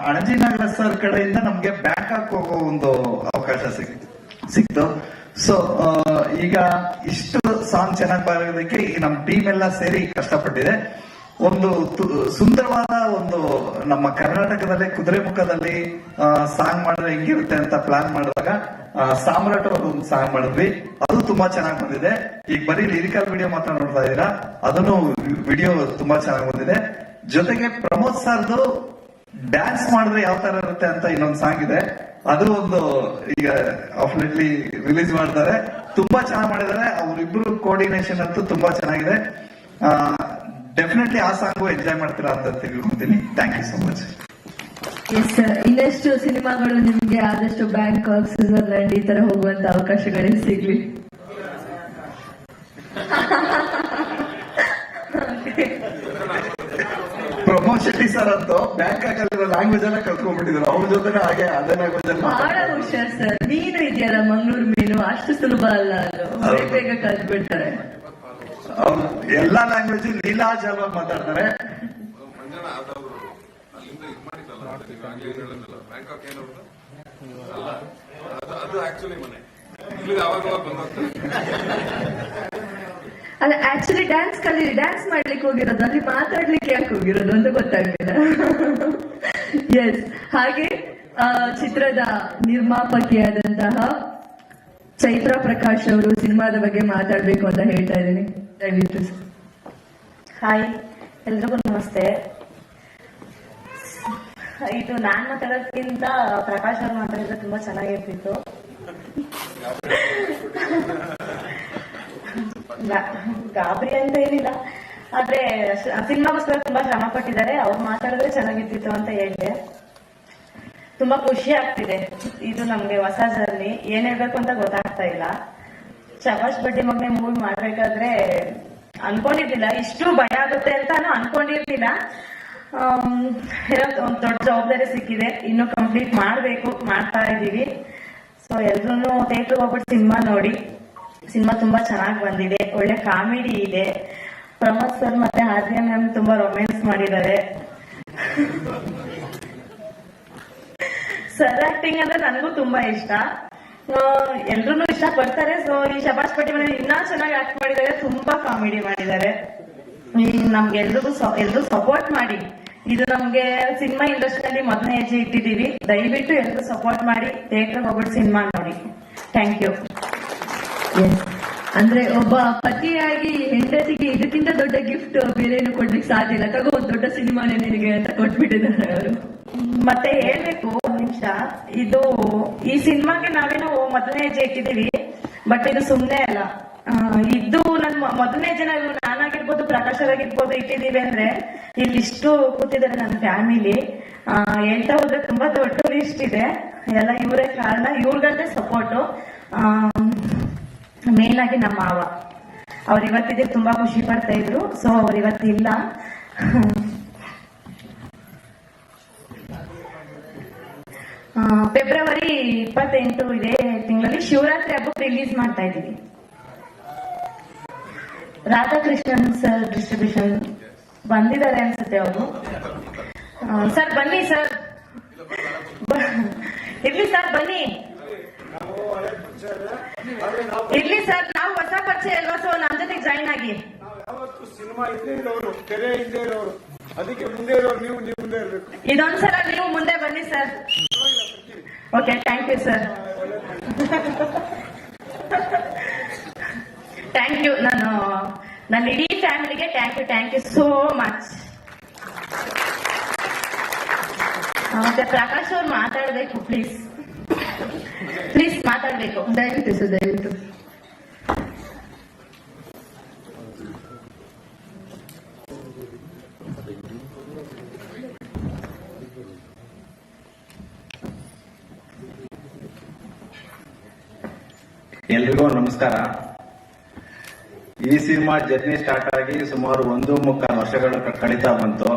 ಅಣಜಿನಗರ ಸರ್ ಕಡೆಯಿಂದ ನಮ್ಗೆ ಬ್ಯಾಂಕಾಕ್ ಹೋಗೋ ಒಂದು ಅವಕಾಶ ಸಿಕ್ತು. ಸಿಕ್ತು ಸೊ ಈಗ ಇಷ್ಟು ಸಾಂಗ್ ಚೆನ್ನಾಗಿ ಬರೋದಕ್ಕೆ ಈ ನಮ್ಮ ಟೀಮ್ ಎಲ್ಲ ಸೇರಿ ಕಷ್ಟಪಟ್ಟಿದೆ. ಒಂದು ಸುಂದರವಾದ ಒಂದು ನಮ್ಮ ಕರ್ನಾಟಕದಲ್ಲಿ ಕುದುರೆಮುಖದಲ್ಲಿ ಸಾಂಗ್ ಮಾಡಿದ್ರೆ ಹೆಂಗಿರುತ್ತೆ ಅಂತ ಪ್ಲಾನ್ ಮಾಡಿದಾಗ ಸಾಮ್ರಾಟ್ ಅವರು ಒಂದು ಸಾಂಗ್ ಮಾಡಿದ್ವಿ. ಅದು ತುಂಬಾ ಚೆನ್ನಾಗಿ ಬಂದಿದೆ. ಈಗ ಬರೀ ಲಿರಿಕಲ್ ವಿಡಿಯೋ ಮಾತ್ರ ನೋಡ್ತಾ ಇದ್ದೀರಾ ಅದನ್ನು ವಿಡಿಯೋ ತುಂಬಾ ಚೆನ್ನಾಗಿ ಬಂದಿದೆ. ಜೊತೆಗೆ ಪ್ರಮೋದ್ ಸರ್ದು ಡ್ಯಾನ್ಸ್ ಮಾಡಿದ್ರೆ ಯಾವ ತರ ಇರುತ್ತೆ ಅಂತ ಇನ್ನೊಂದು ಸಾಂಗ್ ಇದೆ. ಅದು ಒಂದು ಈಗ ಆಫ್ಲೆಟ್ಲಿ ರಿಲೀಸ್ ಮಾಡ್ತಾರೆ. ತುಂಬಾ ಚೆನ್ನಾಗಿ ಮಾಡಿದ್ದಾರೆ. ಅವರಿಬ್ರು ಕೋಆರ್ಡಿನೇಷನ್ ಅಂತೂ ತುಂಬಾ ಚೆನ್ನಾಗಿದೆ. ಡೆಫಿನೆಟ್ಲಿ ಆ ಸಾಂಗು ಎಂಜಾಯ್ ಮಾಡ್ತೀರಾ ಅಂತ ತಿಳ್ಕೊಂತೀನಿ. Thank you so much yes ಇನ್ನೆಷ್ಟು ಸಿನಿಮಾಗಳು ನಿಮ್ಗೆ ಆದಷ್ಟು ಬ್ಯಾಂಕಾಕ್ ಸ್ವಿಟ್ಜರ್ಲ್ಯಾಂಡ್ ಈ ತರ ಹೋಗುವಂತ ಅವಕಾಶಗಳೇ ಸಿಗ್ಲಿ? ಶೆಟ್ಟಿ ಸರ್ ಅಂತ ಬ್ಯಾಂಕ್ ಅಲ್ಲಿರೋ ಲ್ಯಾಂಗ್ವೇಜ್ ಎಲ್ಲ ಕಲ್ತ್ಕೊಂಡ್ಬಿಟ್ಟಿದ್ರು ಅವ್ರ ಜೊತೆ ಹಾಗೆ ಅದೇ ಲ್ಯಾಂಗ್ವೇಜ್ ಅಲ್ಲಿ ಬಹಳ. ಹುಷಾರ್ ಸರ್ ಮೀನು ಇದೆಯಲ್ಲ ಮಂಗಳೂರು ಮೀನು? ಅಷ್ಟು ಸುಲಭ ಅಲ್ಲ ಅದು. ಬೇಗ ಕಲ್ತ್ಬಿಡ್ತಾರೆ. ಅವ್ರು ಎಲ್ಲಾ ಲ್ಯಾಂಗ್ವೇಜ್ ಲೀಲಾಜಾಲವಾಗಿ ಮಾತಾಡ್ತಾರೆ? ಅದು ಆಕ್ಚುಲಿ ಮನೆ. ಇಲ್ಲಿಗೆ ಅವಾಗ ಅವಾಗ ಬಂದೋಗ್ತಾರೆ ಅಲ್ಲ ಆಕ್ಚುಲಿ ಡ್ಯಾನ್ಸ್ ಕಲಿ ಡ್ಯಾನ್ಸ್ ಮಾಡ್ಲಿಕ್ಕೆ ಹೋಗಿರೋದು ಅಲ್ಲಿ ಮಾತಾಡ್ಲಿಕ್ಕೆ ಯಾಕೆ ಹೋಗಿರೋದು ಅಂತ ಗೊತ್ತಾಗ್ಲಿಲ್ಲ. ಎಸ್ ಹಾಗೆ ಚಿತ್ರದ ನಿರ್ಮಾಪಕಿಯಾದಂತಹ ಚೈತ್ರಾ ಪ್ರಕಾಶ್ ಅವರು ಸಿನಿಮಾದ ಬಗ್ಗೆ ಮಾತಾಡ್ಬೇಕು ಅಂತ ಹೇಳ್ತಾ ಇದ್ದೀನಿ. ದಯವಿಟ್ಟು. ಹಾಯ್ ಎಲ್ರಿಗೂ ನಮಸ್ತೆ. ಇದು ನಾನ್ ಮಾತಾಡೋದ್ಕಿಂತ ಪ್ರಕಾಶ್ ಅವ್ರು ಮಾತಾಡಿದ್ರೆ ತುಂಬಾ ಚೆನ್ನಾಗಿರ್ತಿತ್ತು. ಗಾಬರಿ ಅಂತ ಏನಿಲ್ಲ. ಆದ್ರೆ ಸಿನಿಮಾಗೋಸ್ಕರ ತುಂಬಾ ಶ್ರಮ ಪಟ್ಟಿದ್ದಾರೆ. ಅವ್ರು ಮಾತಾಡಿದ್ರೆ ಚೆನ್ನಾಗಿರ್ತಿತ್ತು ಅಂತ ಹೇಳಿದೆ. ತುಂಬಾ ಖುಷಿ ಆಗ್ತಿದೆ. ಇದು ನಮ್ಗೆ ಹೊಸ ಜರ್ನಿ. ಏನ್ ಹೇಳ್ಬೇಕು ಅಂತ ಗೊತ್ತಾಗ್ತಾ ಇಲ್ಲ. ಶಬಾಷ್ ಬಡ್ಡಿ ಮಗನೆ ಮೂವಿ ಮಾಡ್ಬೇಕಾದ್ರೆ ಅನ್ಕೊಂಡಿರ್ಲಿಲ್ಲ. ಇಷ್ಟು ಭಯ ಆಗುತ್ತೆ ಅಂತ ಅನ್ಕೊಂಡಿರ್ಲಿಲ್ಲ. ಏನೋ ಒಂದ್ ದೊಡ್ಡ ಜವಾಬ್ದಾರಿ ಸಿಕ್ಕಿದೆ. ಇನ್ನು ಕಂಪ್ಲೀಟ್ ಮಾಡ್ಬೇಕು, ಮಾಡ್ತಾ ಇದೀವಿ ಸೊ ಎಲ್ರು ಥಿಯೇಟರ್ ಹೋಗ್ಬಿಟ್ಟು ಸಿನಿಮಾ ನೋಡಿ. ಸಿನಿಮಾ ತುಂಬಾ ಚೆನ್ನಾಗಿ ಬಂದಿದೆ, ಒಳ್ಳೆ ಕಾಮಿಡಿ ಇದೆ. ಪ್ರಮೋದ್ ಸರ್ ಮತ್ತೆ ಆದ್ಯ ಮ್ಯಾಮ್ ತುಂಬಾ ರೊಮ್ಯಾನ್ಸ್ ಮಾಡಿದ್ದಾರೆ. ಸರ್ ಆಕ್ಟಿಂಗ್ ಅಂದ್ರೆ ನನಗೂ ತುಂಬಾ ಇಷ್ಟ. ಎಲ್ರು ಇಷ್ಟ ಪಡ್ತಾರೆ ಸೊ ಈ ಶಬಾಷ್ ಪಟ್ಟಿ ಮನೆ ಇನ್ನೂ ಚೆನ್ನಾಗಿ ಆಕ್ಟ್ ಮಾಡಿದ್ದಾರೆ, ತುಂಬಾ ಕಾಮಿಡಿ ಮಾಡಿದ್ದಾರೆ. ನಮ್ಗೆ ಎಲ್ರಿಗೂ ಎಲ್ರು ಸಪೋರ್ಟ್ ಮಾಡಿ. ಇದು ನಮ್ಗೆ ಸಿನಿಮಾ ಇಂಡಸ್ಟ್ರಿಯಲ್ಲಿ ಮೊದಲನೇ ಹೆಜ್ಜೆ ಇಟ್ಟಿದೀವಿ ದಯವಿಟ್ಟು ಎಲ್ರು ಸಪೋರ್ಟ್ ಮಾಡಿ ಥಿಯೇಟರ್ ಹೋಗ್ಬಿಟ್ಟು ಸಿನಿಮಾ ನೋಡಿ. Thank you. ಅಂದ್ರೆ ಒಬ್ಬ ಪತಿಯಾಗಿ ಹೆಂಡತಿಗೆ ಇದಕ್ಕಿಂತ ದೊಡ್ಡ ಗಿಫ್ಟ್ ಬೇರೆ ಏನು ಕೊಡ್ಲಿಕ್ಕೆ ಸಾಧ್ಯ ಇಲ್ಲ. ತಗೋ, ಒಂದು ದೊಡ್ಡ ಸಿನಿಮಾನೇ ನಿನಗೆ ಅಂತ ಕೊಟ್ಬಿಟ್ಟಿದ್ದಾರೆ ಅವರು. ಮತ್ತೆ ಹೇಳ್ಬೇಕು ಒಂದ್ ನಿಮಿಷ. ಇದು ಈ ಸಿನಿಮಾಗೆ ನಾವೇನೋ ಮೊದಲನೇ ಹೆಜ್ಜೆ ಇಟ್ಟಿದೀವಿ ಬಟ್ ಇದು ಸುಮ್ನೆ ಅಲ್ಲ. ಇದು ನನ್ ಮೊ- ಮೊದಲನೇ ಜನ ನಾನಾಗಿರ್ಬೋದು ಪ್ರಕಾಶ್ ಆಗಿರ್ಬೋದು ಇಟ್ಟಿದೀವಿ ಅಂದ್ರೆ ಇಲ್ಲಿ ಇಷ್ಟು ಕೂತಿದ್ದಾರೆ ನನ್ನ ಫ್ಯಾಮಿಲಿ. ಹೇಳ್ತಾ ಹೋದ್ರೆ ತುಂಬಾ ದೊಡ್ಡ ಲಿಸ್ಟ್ ಇದೆ. ಎಲ್ಲ ಇವರೇ ಕಾರಣ. ಇವ್ರಿಗಂತೆ ಸಪೋರ್ಟು ಮೇನ್ ಆಗಿ ನಮ್ಮ ಮಾವ. ಅವ್ರು ಇವತ್ತಿದ್ರೆ ತುಂಬಾ ಖುಷಿ ಪಡ್ತಾ ಇದ್ರು. ಸೊ ಅವ್ರು ಇವತ್ತಿಲ್ಲ ಫೆಬ್ರವರಿ ಇಪ್ಪತ್ತೆಂಟು ಇದೇ ತಿಂಗಳಲ್ಲಿ ಶಿವರಾತ್ರಿ ಹಬ್ಬ ರಿಲೀಸ್ ಮಾಡ್ತಾ ಇದ್ದೀವಿ. ರಾಧಾಕೃಷ್ಣನ್ ಸರ್ ಡಿಸ್ಟ್ರಿಬ್ಯೂಷನ್ ಬಂದಿದ್ದಾರೆ ಅನ್ಸುತ್ತೆ ಅವರು. ಸರ್ ಬನ್ನಿ ಸರ್ ಇರ್ಲಿ ಸರ್ ಬನ್ನಿ. ಇರ್ಲಿ ಸರ್ ನಾವು ಹೊಸ ಪರಿಚಯ ಅಲ್ವಾ? ಸೊ ನಮ್ ಜೊತೆಗೆ ಜಾಯಿನ್ ಆಗಿ. ಯಾವತ್ತು ಸಿನಿಮಾ ಹಿಂದೆ ಇರೋರು ತೆರೆ ಹಿಂದೆ ಇರೋರು. ಅದಕ್ಕೆ ಮುಂದೆ ಇರೋರು ನೀವು ನೀವು ಮುಂದೆ ಇರಬೇಕು. ಇದೊಂದ್ಸಲ ನೀವು ಮುಂದೆ ಬನ್ನಿ sir. Okay thank you sir thank you ನಾನು ನನ್ನ ಇಡೀ ಫ್ಯಾಮಿಲಿಗೆ thank you thank you so much ಮತ್ತೆ ಪ್ರಕಾಶ್ ಅವ್ರು ಮಾತಾಡಬೇಕು ಪ್ಲೀಸ್ ಪ್ಲೀಸ್ ಮಾತಾಡ್ಬೇಕು. ದಯವಿಟ್ಟು ಸರ್, ದಯವಿಟ್ಟು. ಎಲ್ರಿಗೂ ನಮಸ್ಕಾರ. ಈ ಸಿನಿಮಾ ಜರ್ನಿ ಸ್ಟಾರ್ಟ್ ಆಗಿ ಸುಮಾರು ಒಂದು ಮುಕ್ಕಾಲು ವರ್ಷಗಳ ಕಳೀತಾ ಬಂತು.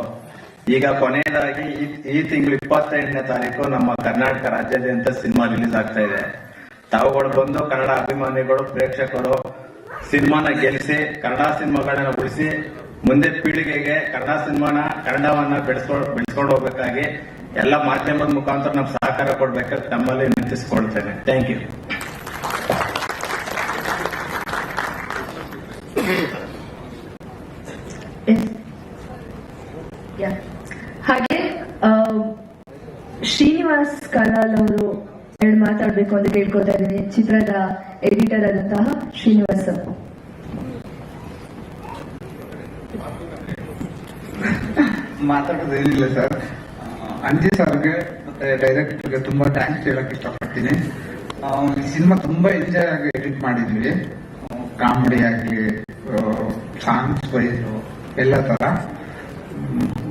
ಈಗ ಕೊನೆಯದಾಗಿ ಈ- ತಿಂಗಳು ಇಪ್ಪತ್ತೆಂಟನೇ ತಾರೀಕು ನಮ್ಮ ಕರ್ನಾಟಕ ರಾಜ್ಯಾದ್ಯಂತ ಸಿನಿಮಾ ರಿಲೀಸ್ ಆಗ್ತಾ ಇದೆ. ತಾವುಗಳು ಬಂದು ಕನ್ನಡ ಅಭಿಮಾನಿಗಳು, ಪ್ರೇಕ್ಷಕರು ಸಿನಿಮಾನ ಗೆಲ್ಲಿಸಿ, ಕನ್ನಡ ಸಿನಿಮಾಗಳನ್ನ ಉಳಿಸಿ, ಮುಂದೆ ಪೀಳಿಗೆಗೆ ಕನ್ನಡ ಸಿನಿಮಾನ, ಕನ್ನಡವನ್ನ ಬೆಳೆಸ್ಕೊಂಡು ಬೆಳೆಸ್ಕೊಂಡು ಹೋಗ್ಬೇಕಾಗಿ ಎಲ್ಲ ಮಾಧ್ಯಮದ ಮುಖಾಂತರ ನಮ್ಗೆ ಸಹಕಾರ ಕೊಡ್ಬೇಕಾಗಿ ತಮ್ಮಲ್ಲಿ ವಿನಂತಿಸಿಕೊಳ್ತೇನೆ ಥ್ಯಾಂಕ್ ಯು Yeah. ಹಾಗೆ ಆ, ಶ್ರೀನಿವಾಸ್ ಕಲಾಲ್ ಅವರು ಎರಡು ಅಂತ ಕೇಳ್ಕೊತಾ ಇದ್ದೀನಿ ಚಿತ್ರದ ಎಡಿಟರ್ ಆದಂತಹ ಶ್ರೀನಿವಾಸ್ ಮಾತಾಡೋದೇನಿಲ್ಲ ಸರ್. ಅಂಜಿ ಸರ್ಗೆ ಮತ್ತೆ ಡೈರೆಕ್ಟರ್ಗೆ ತುಂಬಾ ಥ್ಯಾಂಕ್ಸ್ ಹೇಳಕ್ ಇಷ್ಟಪಡ್ತೀನಿ. ಈ ಸಿನಿಮಾ ತುಂಬಾ ಎಂಜಾಯ್ ಆಗಿ ಎಡಿಟ್ ಮಾಡಿದ್ವಿ ಕಾಮಿಡಿ ಆಗಲಿ ಸಾಂಗ್ಸ್ ವೈಸ್ ಎಲ್ಲ ತರ.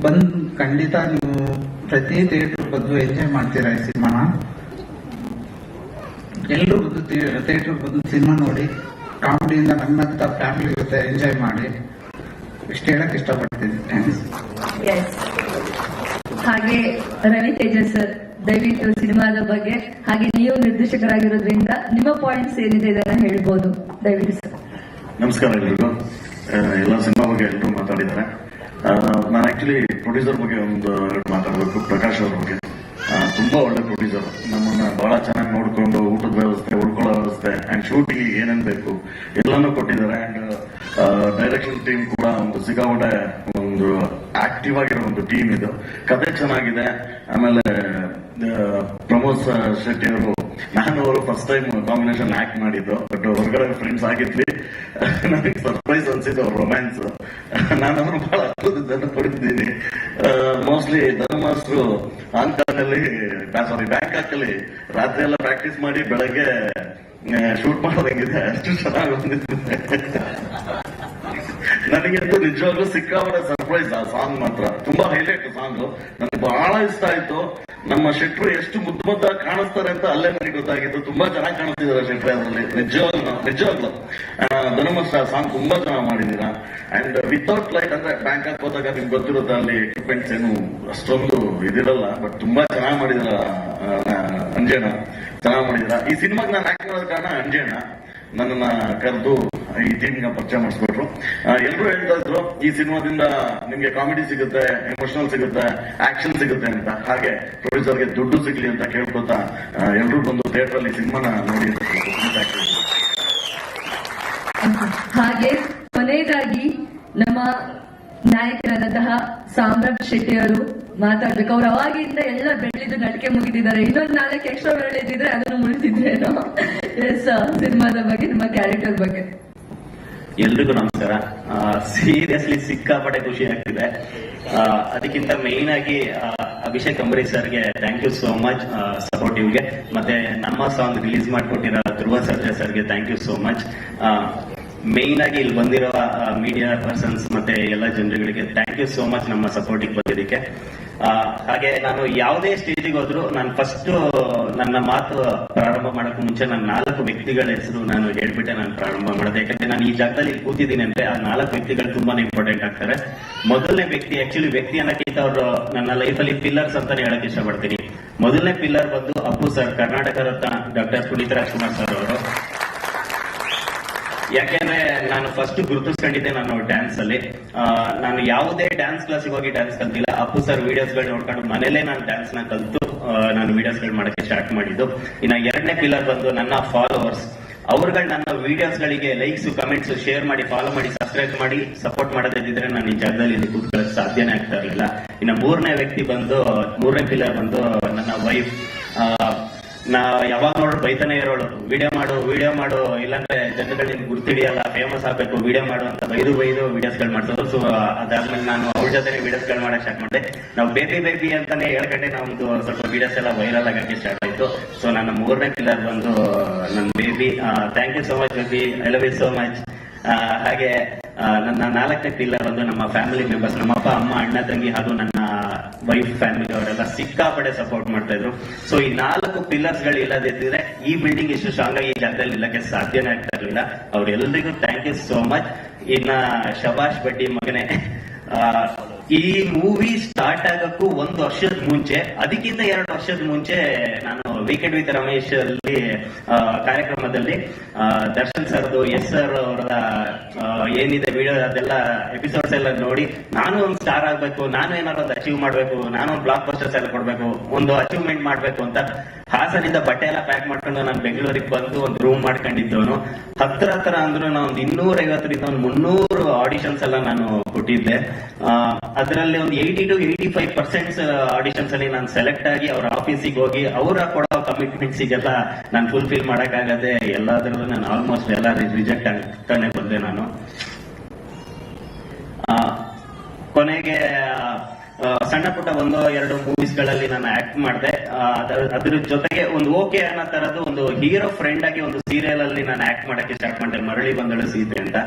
ಬಂದ್ ಖಂಡಿತ ನೀವು ಪ್ರತಿ ಥಿಯೇಟರ್ ಬಂದು ಎಂಜಾಯ್ ಮಾಡ್ತೀರಾ ಈ ಸಿನಿಮಾನ? ಎಲ್ಲರೂ ಬಂದು ಥಿಯೇಟರ್ ಬಂದು ಸಿನಿಮಾ ನೋಡಿ ಕಾಮಿಡಿಯಿಂದ ನಮ್ಮಂತ ಫ್ಯಾಮಿಲಿ ಜೊತೆ ಎಂಜಾಯ್ ಮಾಡಿ ಇಷ್ಟು ಹೇಳಕ್ ಇಷ್ಟಪಡ್ತೀನಿ. ಹಾಗೆ ರವಿ ತೇಜಸ್ ಸರ್ ದಯವಿಟ್ಟು ಸಿನಿಮಾದ ಬಗ್ಗೆ ಹಾಗೆ ನೀವು ನಿರ್ದೇಶಕರಾಗಿರೋದ್ರಿಂದ ನಿಮ್ಮ ಪಾಯಿಂಟ್ಸ್ ಏನಿದೆ ಇದನ್ನ ಹೇಳ್ಬೋದು. ದಯವಿಟ್ಟು ಸರ್ ನಮಸ್ಕಾರ ಎಲ್ರಿಗೂ. ಎಲ್ಲ ಸಿನಿಮಾ ಬಗ್ಗೆ ಎಲ್ಲರೂ ಮಾತಾಡಿದ್ದಾರೆ. ಆ, ನಾನು ಆಕ್ಚುಲಿ ಪ್ರೊಡ್ಯೂಸರ್ ಬಗ್ಗೆ ಒಂದು ಮಾತಾಡಬೇಕು ಪ್ರಕಾಶ್ ಅವ್ರ ಬಗ್ಗೆ. ತುಂಬಾ ಒಳ್ಳೆ ಪ್ರೊಡ್ಯೂಸರ್. ನಮ್ಮನ್ನ ಬಹಳ ಚೆನ್ನಾಗಿ ನೋಡ್ಕೊಂಡು ಊಟದ ವ್ಯವಸ್ಥೆ, ಉಳ್ಕೊಳ್ಳೋ ವ್ಯವಸ್ಥೆ ಅಂಡ್ ಶೂಟಿಂಗ್ ಏನೇನ್ ಬೇಕು, ಎಲ್ಲಾನು ಕೊಟ್ಟಿದ್ದಾರೆ. ಅಂಡ್ ಡೈರೆಕ್ಷನ್ ಟೀಮ್ ಕೂಡ ಒಂದು ಸಿಗಾವಟೆ ಒಂದು ಆಕ್ಟಿವ್ ಆಗಿರೋ ಒಂದು ಟೀಮ್ ಇದು. ಕತೆ ಚೆನ್ನಾಗಿದೆ. ಆಮೇಲೆ ಪ್ರಮೋದ್ ಶೆಟ್ಟಿ ಅವರು ನಾನು ಅವರು ಫಸ್ಟ್ ಟೈಮ್ ಕಾಂಬಿನೇಷನ್ ಆಕ್ಟ್ ಮಾಡಿದ್ದು. ಬಟ್ ಹೊರಗಡೆ ಫ್ರೆಂಡ್ಸ್ ಆಗಿದ್ವಿ. ನನಗೆ ಸರ್ಪ್ರೈಸ್ ಅನ್ಸಿದ್ದು ಅವ್ರ ರೊಮ್ಯಾನ್ಸ್ ನಾನು ಅವ್ರು ಬಹಳ ಅದ್ಭುತದನ್ನು ಪಡೆದಿದ್ದೀನಿ ಮೋಸ್ಟ್ಲಿ ಧರ್ಮಾಸ್ಟ್ರು ಹಾಂಗ್ಕಾಂಗ್ನಲ್ಲಿ ಸಾರಿ ಬ್ಯಾಂಕಾಕ್ ಅಲ್ಲಿ ರಾತ್ರಿ ಎಲ್ಲ ಪ್ರಾಕ್ಟೀಸ್ ಮಾಡಿ ಬೆಳಗ್ಗೆ ಶೂಟ್ ಮಾಡೋದಂಗಿದೆ. ಅಷ್ಟು ಚೆನ್ನಾಗಿ ನನಗೆ ನನಗಂತೂ ನಿಜವಾಗ್ಲೂ ಸಿಕ್ಕಾಪಟ್ಟೆ ಸರ್ಪ್ರೈಸ್ ಆ ಸಾಂಗ್ ಮಾತ್ರ. ತುಂಬಾ ಹೈಲೈಟ್ ಸಾಂಗ್ ನನಗೆ ಬಹಳ ಇಷ್ಟ ಆಯ್ತು. ನಮ್ಮ ಶೆಟ್ರು ಎಷ್ಟು ಮುದ್ದು ಕಾಣಿಸ್ತಾರೆ ಅಂತ ಅಲ್ಲೇ ನನಗೆ ಗೊತ್ತಾಗಿತ್ತು ತುಂಬಾ ಚೆನ್ನಾಗಿ ಕಾಣಿಸ್ತಿದ್ದಾರೆ ಶೆಟ್ರೆ ಅದರಲ್ಲಿ. ನಿಜವಾಗ್ಲು ನಿಜವಾಗ್ಲು. ಧನುಮಸ್ ಸಾಂಗ್ ತುಂಬಾ ಚೆನ್ನಾಗಿ ಮಾಡಿದ್ದೀರಾ? ಅಂಡ್ ವಿತೌಟ್ ಲೈಟ್ ಅಂದ್ರೆ ಬ್ಯಾಂಕಾಕ್ ಹೋದಾಗ ನಿಮ್ಗೆ ಗೊತ್ತಿರುತ್ತೆ ಅಲ್ಲಿ ಎಕ್ವಿಪ್ಮೆಂಟ್ಸ್ ಏನು ಅಷ್ಟೊಂದು ಇದಿರಲ್ಲ ಬಟ್ ತುಂಬಾ ಚೆನ್ನಾಗಿ ಮಾಡಿದಿರ ಅಂಜಣ್ಣ. ಚೆನ್ನಾಗಿ ಮಾಡಿದಿರ ಈ ಸಿನಿಮಾಗೆ ನಾನು ಆಕ್ಟ್ ಮಾಡೋದ ಕಾರಣ ಅಂಜಣ್ಣ. ನನ್ನನ್ನ ಕರೆದು ಈ ಟೀಮ್ನ ಪರಿಚಯ ಮಾಡಿಸ್ಬಿಟ್ರು ಎಲ್ಲರೂ ಹೇಳ್ತಾ ಇದ್ರು ಈ ಸಿನಿಮಾದಿಂದ ನಿಮ್ಗೆ ಕಾಮಿಡಿ ಸಿಗುತ್ತೆ, ಎಮೋಷನಲ್ ಸಿಗುತ್ತೆ, ಆಕ್ಷನ್ ಸಿಗುತ್ತೆ ಅಂತ. ಹಾಗೆ ಪ್ರೊಡ್ಯೂಸರ್ಗೆ ದುಡ್ಡು ಸಿಗ್ಲಿ ಅಂತ ಕೇಳ್ಕೊತಾ ಎಲ್ಲರೂ ಬಂದು ಥಿಯೇಟರ್ ಅಲ್ಲಿ ಸಿನಿಮಾನ ನೋಡಿ ಹಾಗೆ ಕೊನೆಯದಾಗಿ ನಮ್ಮ ನಾಯಕರಾದಂತಹ ಸಾಮ್ರಾಟ್ ಶೆಟ್ಟಿ ಅವರು ಮಾತಾಡ್ಬೇಕು. ಅವ್ರು ಅವಾಗಿಂದ ಎಲ್ಲ ಬೆಳೆದು ನಟಿಕೆ ಮುಗಿದಿದ್ದಾರೆ. ಇನ್ನೊಂದು ನಾಲ್ಕು ಎಕ್ಸ್ಟ್ರಾ ಬೆಳೆದಿದ್ರೆ ಅದನ್ನು ಮುಳಿಸಿದ್ರೇನೋ ಎಸ್ ಸಿನಿಮಾದ ಬಗ್ಗೆ, ನಿಮ್ಮ ಕ್ಯಾರೆಕ್ಟರ್ ಬಗ್ಗೆ. ಎಲ್ರಿಗೂ ನಮಸ್ಕಾರ. ಸೀರಿಯಸ್ಲಿ ಸಿಕ್ಕಾಪಟ್ಟೆ ಖುಷಿ ಆಗ್ತಿದೆ. ಅದಕ್ಕಿಂತ ಮೇನ್ ಆಗಿ ಅಭಿಷೇಕ್ ಅಂಬರೀಶ್ ಸರ್ಗೆ ಥ್ಯಾಂಕ್ ಯು ಸೋ ಮಚ್ ಸಪೋರ್ಟಿವ್ಗೆ ಮತ್ತೆ ನಮ್ಮ ಸಾಂಗ್ ರಿಲೀಸ್ ಮಾಡಿಕೊಟ್ಟಿರೋ ಧ್ರುವ ಸರ್ಜಾ ಸರ್ಗೆ thank you so much main ಆಗಿ ಇಲ್ಲಿ ಬಂದಿರೋ ಮೀಡಿಯಾ ಪರ್ಸನ್ಸ್ ಮತ್ತೆ ಎಲ್ಲ ಜನರುಗಳಿಗೆ ಥ್ಯಾಂಕ್ ಯು ಸೋ ಮಚ್ ನಮ್ಮ ಸಪೋರ್ಟಿಗೆ ಬಂದಿದ್ದಕ್ಕೆ. ಹಾಗೆ ನಾನು ಯಾವುದೇ ಸ್ಟೇಜಿಗೆ ಹೋದ್ರು ನಾನು ಫಸ್ಟ್ ನನ್ನ ಮಾತು ಪ್ರಾರಂಭ ಮಾಡಕ್ ಮುಂಚೆ ನಾನು ನಾಲ್ಕು ವ್ಯಕ್ತಿಗಳ ಹೆಸರು ನಾನು ಹೇಳ್ಬಿಟ್ಟೆ ನಾನು ಪ್ರಾರಂಭ ಮಾಡಿದೆ. ಯಾಕಂದ್ರೆ ನಾನು ಈ ಜಾಗದಲ್ಲಿ ಕೂತಿದ್ದೀನಿ ಅಂದ್ರೆ ಆ ನಾಲ್ಕು ವ್ಯಕ್ತಿಗಳು ತುಂಬಾನೇ ಇಂಪಾರ್ಟೆಂಟ್ ಆಗ್ತಾರೆ. ಮೊದಲನೇ ವ್ಯಕ್ತಿ ಆಕ್ಚುಲಿ ವ್ಯಕ್ತಿ ಅನ್ನಕ್ಕಿಂತ ಅವರು ನನ್ನ ಲೈಫಲ್ಲಿ ಪಿಲ್ಲರ್ಸ್ ಅಂತಾನೆ ಹೇಳಕ್ ಇಷ್ಟಪಡ್ತೀನಿ. ಮೊದಲನೇ ಪಿಲ್ಲರ್ ಬಂದು Appu sir Karnataka Ratna doctor Puneeth Rajkumar sir ಅವರು. ಯಾಕೆಂದ್ರೆ ನಾನು ಫಸ್ಟ್ ಗುರುತಿಸ್ಕೊಂಡಿದ್ದೆ ನಾನು ಡ್ಯಾನ್ಸ್ ಅಲ್ಲಿ. ನಾನು ಯಾವುದೇ ಡ್ಯಾನ್ಸ್ ಕ್ಲಾಸಿಗೆ ಹೋಗಿ ಡ್ಯಾನ್ಸ್ ಕಲ್ತಿಲ್ಲ. ಅಪ್ಪು ಸರ್ ವಿಡಿಯೋಸ್ಗಳು ನೋಡ್ಕೊಂಡು ಮನೇಲೆ ನಾನು ಡ್ಯಾನ್ಸ್ನ ಕಲ್ತು ನಾನು ವಿಡಿಯೋಸ್ಗಳು ಮಾಡಕ್ಕೆ ಸ್ಟಾರ್ಟ್ ಮಾಡಿದ್ದು. ಇನ್ನ ಎರಡನೇ ಪಿಲ್ಲರ್ ಬಂದು ನನ್ನ ಫಾಲೋವರ್ಸ್ ಅವ್ರುಗಳು ನನ್ನ ವಿಡಿಯೋಸ್ ಗಳಿಗೆ ಲೈಕ್ಸ್ ಕಮೆಂಟ್ಸ್ ಶೇರ್ ಮಾಡಿ ಫಾಲೋ ಮಾಡಿ ಸಬ್ಸ್ಕ್ರೈಬ್ ಮಾಡಿ ಸಪೋರ್ಟ್ ಮಾಡೋದಿದ್ರೆ ನಾನು ಈ ಜಾಗದಲ್ಲಿ ಇಲ್ಲಿ ಕೂತ್ಕೊಳ್ಳೋಕೆ ಸಾಧ್ಯನೇ ಆಗ್ತಾ ಇರಲಿಲ್ಲ. ಇನ್ನು ಮೂರನೇ ವ್ಯಕ್ತಿ ಬಂದು, ಮೂರನೇ ಪಿಲ್ಲರ್ ಬಂದು ನನ್ನ ವೈಫ್ ನಾ ಯಾವಾಗ ನೋಡ್ರು ಬೈತಾನೆ ಇರೋಳು. ವಿಡಿಯೋ ಮಾಡು ವಿಡಿಯೋ ಮಾಡು, ಇಲ್ಲಾಂದ್ರೆ ಜನಗಳಿಗೆ ಗುರ್ತಿಡಿಯಲ್ಲ ಫೇಮಸ್ ಆಗ್ಬೇಕು, ವಿಡಿಯೋ ಮಾಡು ಅಂತ ಬೈದು ಬೈದು ವಿಡಿಯೋಸ್ಗಳು ಮಾಡ್ತಿದ್ರು ಸೊ ಅದಾದ್ಮೇಲೆ ನಾನು ಅವ್ರ ಜೊತೆ ವಿಡಿಯೋಸ್ಗಳು ಮಾಡಕ್ ಸ್ಟಾರ್ಟ್ ಮಾಡಿದೆ. ನಾವು ಬೇಬಿ ಬೇಬಿ ಅಂತಾನೆ ಹೇಳ್ಕೊಂಡೆ, ನಮ್ದು ಸ್ವಲ್ಪ ವಿಡಿಯೋಸ್ ಎಲ್ಲ ವೈರಲ್ ಆಗಕ್ಕೆ ಸ್ಟಾರ್ಟ್ ಆಯ್ತು. ಸೊ ನನ್ನ ಮೂರನೇ ಪಿಲ್ಲರ್ ಬಂದು ನನ್ನ baby thank you so much baby I love you so much ಹಾಗೆ ನನ್ನ ನಾಲ್ಕನೇ ಪಿಲ್ಲರ್ ಒಂದು ನಮ್ಮ ಫ್ಯಾಮಿಲಿ ಮೆಂಬರ್ಸ್ ನಮ್ಮ ಅಪ್ಪ ಅಮ್ಮ ಅಣ್ಣ ತಂಗಿ ಹಾಗೂ ನನ್ನ ವೈಫ್ ಫ್ಯಾಮಿಲಿ ಅವರೆಲ್ಲ ಸಿಕ್ಕಾಪಡೆ ಸಪೋರ್ಟ್ ಮಾಡ್ತಾ ಇದ್ರು. ಸೊ ಈ ನಾಲ್ಕು ಪಿಲ್ಲರ್ಸ್ಗಳು ಇಲ್ಲದಿದ್ದರೆ ಈ ಬಿಲ್ಡಿಂಗ್ ಇಷ್ಟು ಸ್ಟ್ರಾಂಗ್ ಆಗಿ ಈ ಜಾಗದಲ್ಲಿ ನಿಲ್ಲಕ್ಕೆ ಸಾಧ್ಯನೇ ಆಗ್ತಾ ಇರಲಿಲ್ಲ. ಅವ್ರೆಲ್ಲರಿಗೂ ಥ್ಯಾಂಕ್ ಯು ಸೋ ಮಚ್ ಇನ್ನ ಶಬಾಷ್ ಬಡ್ಡಿ ಮಗನೇ ಆ, ಈ ಮೂವಿ ಸ್ಟಾರ್ಟ್ ಆಗಕ್ಕೂ ಒಂದು ವರ್ಷದ ಮುಂಚೆ ಅದಕ್ಕಿಂತ ಎರಡು ವರ್ಷದ ಮುಂಚೆ ನಾನು ವೀಕೆಂಡ್ ವಿತ್ ರಮೇಶ್ ಅಲ್ಲಿ ಆ, ಕಾರ್ಯಕ್ರಮದಲ್ಲಿ ಆ, ದರ್ಶನ್ ಸರ್ದು ಎಸ್ ಸರ್ ಅವರ ಆ, ಏನಿದೆ ವಿಡಿಯೋ ಅದೆಲ್ಲ ಎಪಿಸೋಡ್ಸ್ ಎಲ್ಲ ನೋಡಿ ನಾನು ಒಂದು ಸ್ಟಾರ್ ಆಗ್ಬೇಕು ನಾನು ಏನಾದ್ರು ಒಂದು ಅಚೀವ್ ಮಾಡ್ಬೇಕು ನಾನು ಒಂದು ಬ್ಲಾಕ್ ಪೋಸ್ಟರ್ಸ್ ಎಲ್ಲ ಕೊಡ್ಬೇಕು ಒಂದು ಅಚೀವ್ಮೆಂಟ್ ಮಾಡ್ಬೇಕು ಅಂತ ಹಾಸನಿಂದ ಬಟ್ಟೆ ಎಲ್ಲ ಪ್ಯಾಕ್ ಮಾಡ್ಕೊಂಡು ನಾನು ಬೆಂಗಳೂರಿಗೆ ಬಂದು ಒಂದು ರೂಮ್ ಮಾಡ್ಕೊಂಡಿದ್ದವನು. ಹತ್ರ ಹತ್ರ ಅಂದ್ರೂ ನಾನು ಒಂದು ಇನ್ನೂರ ಐವತ್ತರಿಂದ ಒಂದು ಮುನ್ನೂರು ಆಡಿಷನ್ಸ್ ಎಲ್ಲ ನಾನು ಕೊಟ್ಟಿದ್ದೆ. ಅದರಲ್ಲಿ ಒಂದು eighty two eighty five percent auditions ಅಲ್ಲಿ ನಾನು ಸೆಲೆಕ್ಟ್ ಆಗಿ ಅವ್ರ ಆಫೀಸಿಗೆ ಹೋಗಿ ಅವರ ಕೊಡೋ ಕಮಿಟ್ಮೆಂಟ್ಸಿಗೆಲ್ಲ ನಾನು ಫುಲ್ಫಿಲ್ ಮಾಡಕ್ಕಾಗದೆ ಎಲ್ಲದರಲ್ಲೂ ನಾನು ಆಲ್ಮೋಸ್ಟ್ ಎಲ್ಲ ರಿಜೆಕ್ಟ್ ಆಗ್ತಾನೆ ಬಂದೆ ನಾನು. ಕೊನೆಗೆ ಸಣ್ಣ ಪುಟ್ಟ ಒಂದು ಎರಡು ಮೂವೀಸ್ಗಳಲ್ಲಿ ನಾನು ಆಕ್ಟ್ ಮಾಡಿದೆ. ಅದ್ರ ಜೊತೆಗೆ ಒಂದು ಓಕೆ ಅನ್ನೋ ತರದ್ದು ಒಂದು ಹೀರೋ ಫ್ರೆಂಡ್ ಆಗಿ ಒಂದು ಸೀರಿಯಲ್ ಅಲ್ಲಿ ನಾನು ಆಕ್ಟ್ ಮಾಡಕ್ಕೆ ಸ್ಟಾರ್ಟ್ ಮಾಡಿದೆ. ಮರಳಿ ಬಂದಳು ಸೀತೆ ಅಂತ.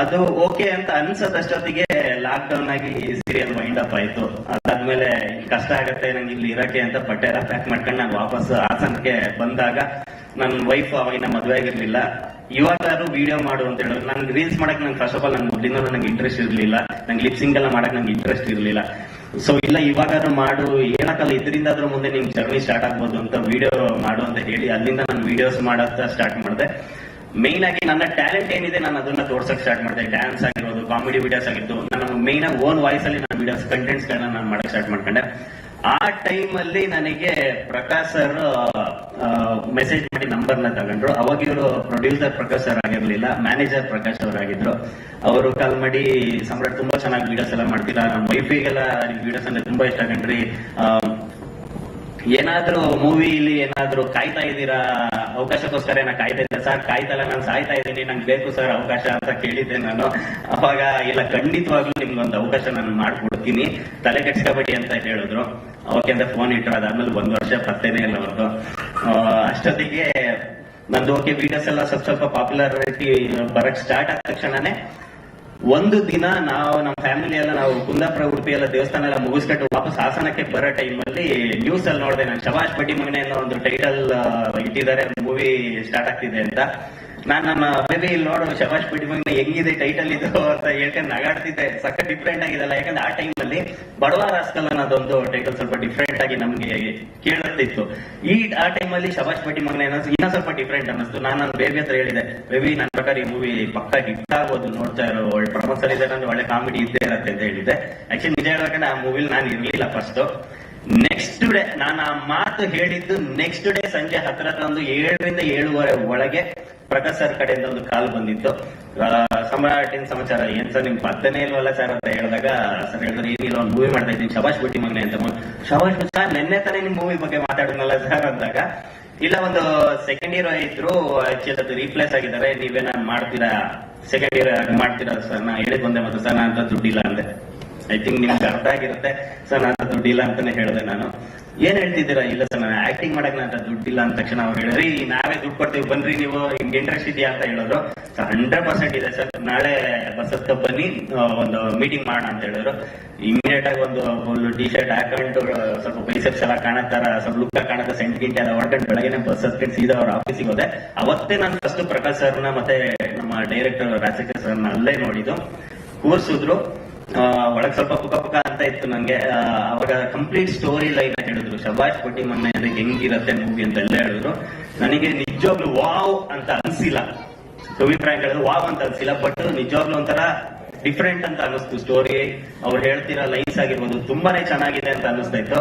ಅದು ಓಕೆ ಅಂತ ಅನ್ಸದಷ್ಟೊತ್ತಿಗೆ ಲಾಕ್ ಡೌನ್ ಆಗಿ ಸೀರಿಯಲ್ ಮೈಂಡ್ ಅಪ್ ಆಯ್ತು. ಅದಾದ್ಮೇಲೆ ಕಷ್ಟ ಆಗತ್ತೆ, ನಂಗೆ ಇಲ್ಲಿ ಇರಕ್ಕೆ ಅಂತ ಬಟ್ಟೆ ಪ್ಯಾಕ್ ಮಾಡ್ಕೊಂಡು ನಾನು ವಾಪಸ್ ಹಾಸನಕ್ಕೆ ಬಂದಾಗ ನನ್ನ ವೈಫ್ ಅವಾಗಿನ ಮದುವೆ ಆಗಿರ್ಲಿಲ್ಲ. ಇವಾಗಾದ್ರು ವಿಡಿಯೋ ಮಾಡು ಅಂತ ಹೇಳಿದ್ರು. ನನ್ಗೆ ರೀಲ್ಸ್ ಮಾಡಕ್ ನಂಗೆ ಫಸ್ಟ್ ಆಫ್ ಆಲ್ ನಂಗೆ ಮೊದಲಿಂದ ನಂಗೆ ಇಂಟ್ರೆಸ್ಟ್ ಇರ್ಲಿಲ್ಲ. ನಂಗೆ ಲಿಪ್ಸಿಂಗ್ ಎಲ್ಲ ಮಾಡಕ್ ನಂಗೆ ಇಂಟ್ರೆಸ್ಟ್ ಇರ್ಲಿಲ್ಲ. ಸೊ ಇಲ್ಲ ಇವಾಗ ಮಾಡು. ಏನಕ್ಕಲ್ಲ ಇದರಿಂದಾದ್ರೂ ಮುಂದೆ ನಿಮ್ ಜರ್ನಿ ಸ್ಟಾರ್ಟ್ ಆಗ್ಬೋದು ಅಂತ ವಿಡಿಯೋ ಮಾಡು ಅಂತ ಹೇಳಿ ಅಲ್ಲಿಂದ ನಾನು ವಿಡಿಯೋಸ್ ಮಾಡತ್ತ ಸ್ಟಾರ್ಟ್ ಮಾಡಿದೆ. ಮೇನ್ ಆಗಿ ನನ್ನ ಟ್ಯಾಲೆಂಟ್ ಏನಿದೆ, ನಾನು ಅದನ್ನ ತೋರ್ಸಕ್ ಸ್ಟಾರ್ಟ್ ಮಾಡಿದೆ. ಡ್ಯಾನ್ಸ್ ಆಗಿರೋದು ಕಾಮಿಡಿ ವಿಡಿಯೋಸ್ ಆಗಿತ್ತು ನಾನು ಮೇನ್ ಆಗಿ ಓನ್ ವಾಯ್ಸ್ ಅಲ್ಲಿ ನಾನು ವಿಡಿಯೋಸ್ ಕಂಟೆಂಟ್ಸ್ ಗಳನ್ನ ನಾನು ಮಾಡಕ್ ಸ್ಟಾರ್ಟ್ ಮಾಡ್ಕೊಂಡೆ. ಆ ಟೈಮ್ ಅಲ್ಲಿ ನನಗೆ ಪ್ರಕಾಶ್ ಸರ್ ಮೆಸೇಜ್ ಮಾಡಿ ನಂಬರ್ನ ತಗೊಂಡ್ರು. ಅವಾಗ ಇವರು ಪ್ರೊಡ್ಯೂಸರ್ ಪ್ರಕಾಶ್ ಸರ್ ಆಗಿರ್ಲಿಲ್ಲ ಮ್ಯಾನೇಜರ್ ಪ್ರಕಾಶ್ ಅವರಾಗಿದ್ರು ಅವರು ಕಾಲ್ ಮಾಡಿ ಸಮ್ರಾಟ್ ತುಂಬಾ ಚೆನ್ನಾಗಿ ವಿಡಿಯೋಸ್ ಎಲ್ಲ ಮಾಡ್ತೀರಾ? ನಮ್ಮ ವೈಫಿಗೆಲ್ಲ ವಿಡಿಯೋಸ್ ಅಂದ್ರೆ ತುಂಬಾ ಇಷ್ಟ ಕಣ್ರಿ. ಏನಾದ್ರೂ ಮೂವಿಲಿ ಏನಾದ್ರೂ ಕಾಯ್ತಾ ಇದ್ದೀರಾ? ಅವಕಾಶಕ್ಕೋಸ್ಕರ ಏನ ಕಾಯ್ತಾ ಇದ್ದೆ. ಸರ್ ಕಾಯ್ತಾ ಇಲ್ಲ ನಾನು ಸಾಯ್ತಾ ಇದ್ದೀನಿ. ನಂಗೆ ಬೇಕು ಸರ್ ಅವಕಾಶ ಅಂತ ಕೇಳಿದ್ದೆ ನಾನು. ಅವಾಗ ಇಲ್ಲ, ಖಂಡಿತವಾಗ್ಲೂ ನಿಮ್ಗೊಂದು ಅವಕಾಶ ನಾನು ಮಾಡ್ಕೊಡ್ತೀನಿ. ತಲೆ ಕೆಡ್ಸ್ಕೊಬೇಡಿ ಅಂತ ಹೇಳಿದ್ರು. ಅವಕ್ಕಿಂತ ಫೋನ್ ಇಟ್ಟು ಅದಾದ್ಮೇಲೆ ಒಂದ್ ವರ್ಷ ಪತ್ತೆನೇ ಇಲ್ಲ ಅವ್ರದ್ದು ಅಷ್ಟೊತ್ತಿಗೆ ನಂದು ಓಕೆ ವಿಡಿಯೋಸ್ ಎಲ್ಲ ಸ್ವಲ್ಪ ಸ್ವಲ್ಪ ಪಾಪ್ಯುಲಾರಿಟಿ ಬರಕ್ ಸ್ಟಾರ್ಟ್ ಆದ ತಕ್ಷಣನೇ ಒಂದು ದಿನ ನಾವು ನಮ್ಮ ಫ್ಯಾಮಿಲಿ ಎಲ್ಲ, ನಾವು ಕುಂದಾಪುರ, ಉಡುಪಿ ಎಲ್ಲ ದೇವಸ್ಥಾನ ಎಲ್ಲ ಮುಗಿಸ್ಕೊಂಡು ವಾಪಸ್ ಹಾಸನಕ್ಕೆ ಬರೋ ಟೈಮ್ ಅಲ್ಲಿ ನ್ಯೂಸ್ ಅಲ್ಲಿ ನೋಡಿದೆ ನಾನು ಶಬಾಷ್ ಬಡ್ಡಿ ಮಗನೆ ಅನ್ನೋ ಒಂದು ಟೈಟಲ್ ಇಟ್ಟಿದ್ದಾರೆ. ಮೂವಿ ಸ್ಟಾರ್ಟ್ ಆಗ್ತಿದೆ ಅಂತ. ನಾನ್ ನನ್ನ ಬೇಬಿ ಇಲ್ಲಿ ನೋಡು, ಶಬಾಷ್ ಬಡ್ಡಿ ಮಗನೆ ಹೆಂಗಿದೆ ಟೈಟಲ್ ಇದು ಅಂತ ಹೇಳ್ಕೊಂಡು ನಗಾಡ್ತಿದ್ದೆ. ಸಕ್ಕ ಡಿಫ್ರೆಂಟ್ ಆಗಿದೆಲ್ಲ. ಯಾಕಂದ್ರೆ ಆ ಟೈಮ್ ಅಲ್ಲಿ ಬಡವ ರಾಸ್ಕಲ್ ಅನ್ನೋದೊಂದು ಟೈಟಲ್ ಸ್ವಲ್ಪ ಡಿಫ್ರೆಂಟ್ ಆಗಿ ನಮ್ಗೆ ಕೇಳುತ್ತಿತ್ತು ಈ, ಆ ಟೈಮ್ ಅಲ್ಲಿ ಶಬಾಷ್ ಪಟ್ಟಿ ಮಗ್ನ ಅನ್ನೋದು ಇನ್ನೂ ಸ್ವಲ್ಪ ಡಿಫ್ರೆಂಟ್ ಅನ್ನಿಸ್ತು. ನಾನು ನನ್ನ ಬೇಬಿ ಹತ್ರ ಹೇಳಿದೆ ಬೇಬಿ ನನ್ನ ಪ್ರಕಾರ ಈ ಮೂವಿ ಪಕ್ಕ ಹಿಟ್ ಆಗೋದು ನೋಡ್ತಾ ಇರೋ, ಒಳ್ಳೆ ಪ್ರಮೋಷನ್ ಇದೆ ಅಂದ್ರೆ ಒಳ್ಳೆ ಕಾಮಿಡಿ ಇದ್ದೇ ಇರತ್ತೆ ಅಂತ ಹೇಳಿದೆ. ಆಕ್ಚುಲಿ ನಿಜ ಹೇಳ್ಬೇಕಂದ್ರೆ ಆ ಮೂವಿಲಿ ನಾನು ಇರ್ಲಿಲ್ಲ ಫಸ್ಟ್ ನೆಕ್ಸ್ಟ್ ಡೇ ನಾನು ಆ ಮಾತು ಹೇಳಿದ್ದು ನೆಕ್ಸ್ಟ್ ಡೇ ಸಂಜೆ ಹತ್ರ ಒಂದು ಏಳರಿಂದ ಏಳುವರೆ ಒಳಗೆ ಪ್ರಕಾಶ್ ಸರ್ ಕಡೆಯಿಂದ ಒಂದು ಕಾಲ್ ಬಂದಿತ್ತು. ಸಮ್ರಾಟಿನ ಸಮಾಚಾರ ಏನ್ ಸರ್ ನಿಮ್ ಪತ್ತನೇ ಇಲ್ವಲ್ಲ ಸರ್ ಅಂತ ಹೇಳಿದಾಗ ಸರ್ ಹೇಳಿದ್ರೆ ಏನಿಲ್ಲ ಒಂದು ಮೂವಿ ಮಾಡ್ತಾ ಇದ್ದೀನಿ, ಶಬಾಷ್ ಬಿಟ್ಟಿ ಮಗನೆ ಅಂತ. ಶಬಾಷ್ ಸರ್ ನಿನ್ನೆ ತಾನೇ ನಿಮ್ ಮೂವಿ ಬಗ್ಗೆ ಮಾತಾಡಿದ್ನಲ್ಲ ಸರ್ ಅಂದಾಗ, ಇಲ್ಲ, ಒಂದು ಸೆಕೆಂಡ್ ಇಯರ್ ಇದ್ರು ಆಕ್ಚುಲಿ ರೀಪ್ಲೇಸ್ ಆಗಿದ್ದಾರೆ, ನೀವೇನ ಮಾಡ್ತೀರಾ ಸೆಕೆಂಡ್ ಇಯರ್ ಮಾಡ್ತೀರಾ ಸರ್ ನಾ ಹೇಳಿದ್ ಬಂದೆ ಮತ್ತೆ ಸರ್ ನಾ ಅಂತ ದುಡ್ಡಿಲ್ಲ ಅಂದೆ. ಐ ಥಿಂಕ್ ನಿಮ್ಗೆ ಅರ್ಥ ಆಗಿರುತ್ತೆ ಸರ್ ನಾನು ದುಡ್ಡಿಲ್ಲ ಅಂತಾನೆ ಹೇಳಿದೆ ನಾನು. ಏನ್ ಹೇಳ್ತಿದ್ದೀರಾ? ಇಲ್ಲ ಸರ್, ನಾನು ಆಕ್ಟಿಂಗ್ ಮಾಡಕ್ ನಾನು ದುಡ್ಡಿಲ್ಲ ಅಂದ ತಕ್ಷಣ ಅವ್ರು ಹೇಳಿದ್ರಿ ನಾವೇ ದುಡ್ಡು ಕೊಡ್ತೀವಿ, ಬನ್ರಿ ನೀವು ಹಿಂಗ್ ಇಂಟ್ರೆಸ್ಟ್ ಇದೆಯಾ? ಅಂತ ಹೇಳಿದ್ರು. ಹಂಡ್ರೆಡ್ ಪರ್ಸೆಂಟ್ ಇದೆ ಸರ್. ನಾಳೆ ಬಸ್ ಹತ್ತ ಬನ್ನಿ ಒಂದು ಮೀಟಿಂಗ್ ಮಾಡೋಣ ಅಂತ ಹೇಳಿದ್ರು. ಇಮಿಡಿಯೇಟ್ ಆಗಿ ಒಂದು ಫುಲ್ ಟಿ ಶರ್ಟ್ ಹಾಕೊಂಡು ಸ್ವಲ್ಪ ಬೈಸೆಪ್ಸ್ ಎಲ್ಲ ಕಾಣತ್ತಾರ ಸ್ವಲ್ಪ ಲುಕ್ ಕಾಣತ್ತ ಸೆಂಟ್ ಗಿಂಟ್ ಎಲ್ಲ ಹೊಡ್ಕೊಂಡು ಬೆಳಗ್ಗೆ ಬಸ್ ಹತ್ಕೊಂಡು ಸೀದಾ ಅವ್ರ ಆಫೀಸಿಗೆ ಹೋದೆ. ಅವತ್ತೇ ನಾನು ಫಸ್ಟ್ ಪ್ರಕಾಶ್ ಸರ್ನ ಮತ್ತೆ ನಮ್ಮ ಡೈರೆಕ್ಟರ್ ರಾಜಶೇಖರ್ ಸರ್ನ ಅಲ್ಲೇ ನೋಡಿದ್ದು. ಕೂರ್ಸಿದ್ರು. ಒಳಗ್ ಸ್ವಲ್ಪ ಪುಕ ಪುಕ ಅಂತ ಇತ್ತು ನಂಗೆ. ಅವಾಗ ಕಂಪ್ಲೀಟ್ ಸ್ಟೋರಿ ಲೈನ್ ಹೇಳಿದ್ರು. ಶಬಾಷ್ ಪಟ್ಟಿ ಮೊನ್ನೆ ಅದಕ್ಕೆ ಹೆಂಗಿರತ್ತೆ ಮೂವಿ ಅಂತ ಎಲ್ಲ ಹೇಳಿದ್ರು. ನನಗೆ ನಿಜವಾಗ್ಲು ವಾವ್ ಅಂತ ಅನ್ಸಿಲ್ಲ. ಕವಿ ಪ್ರಾಂಕ್ ಹೇಳಿದ್ರು ವಾವ್ ಅಂತ ಅನ್ಸಿಲ್ಲ ಬಟ್ ನಿಜವಾಗ್ಲು ಒಂಥರ ಡಿಫ್ರೆಂಟ್ ಅಂತ ಅನಿಸ್ತು ಸ್ಟೋರಿ ಅವ್ರು ಹೇಳ್ತಿರೋ ಲೈನ್ಸ್ ಆಗಿರ್ಬೋದು, ತುಂಬಾನೇ ಚೆನ್ನಾಗಿದೆ ಅಂತ ಅನ್ನಿಸ್ತಾ ಇತ್ತು.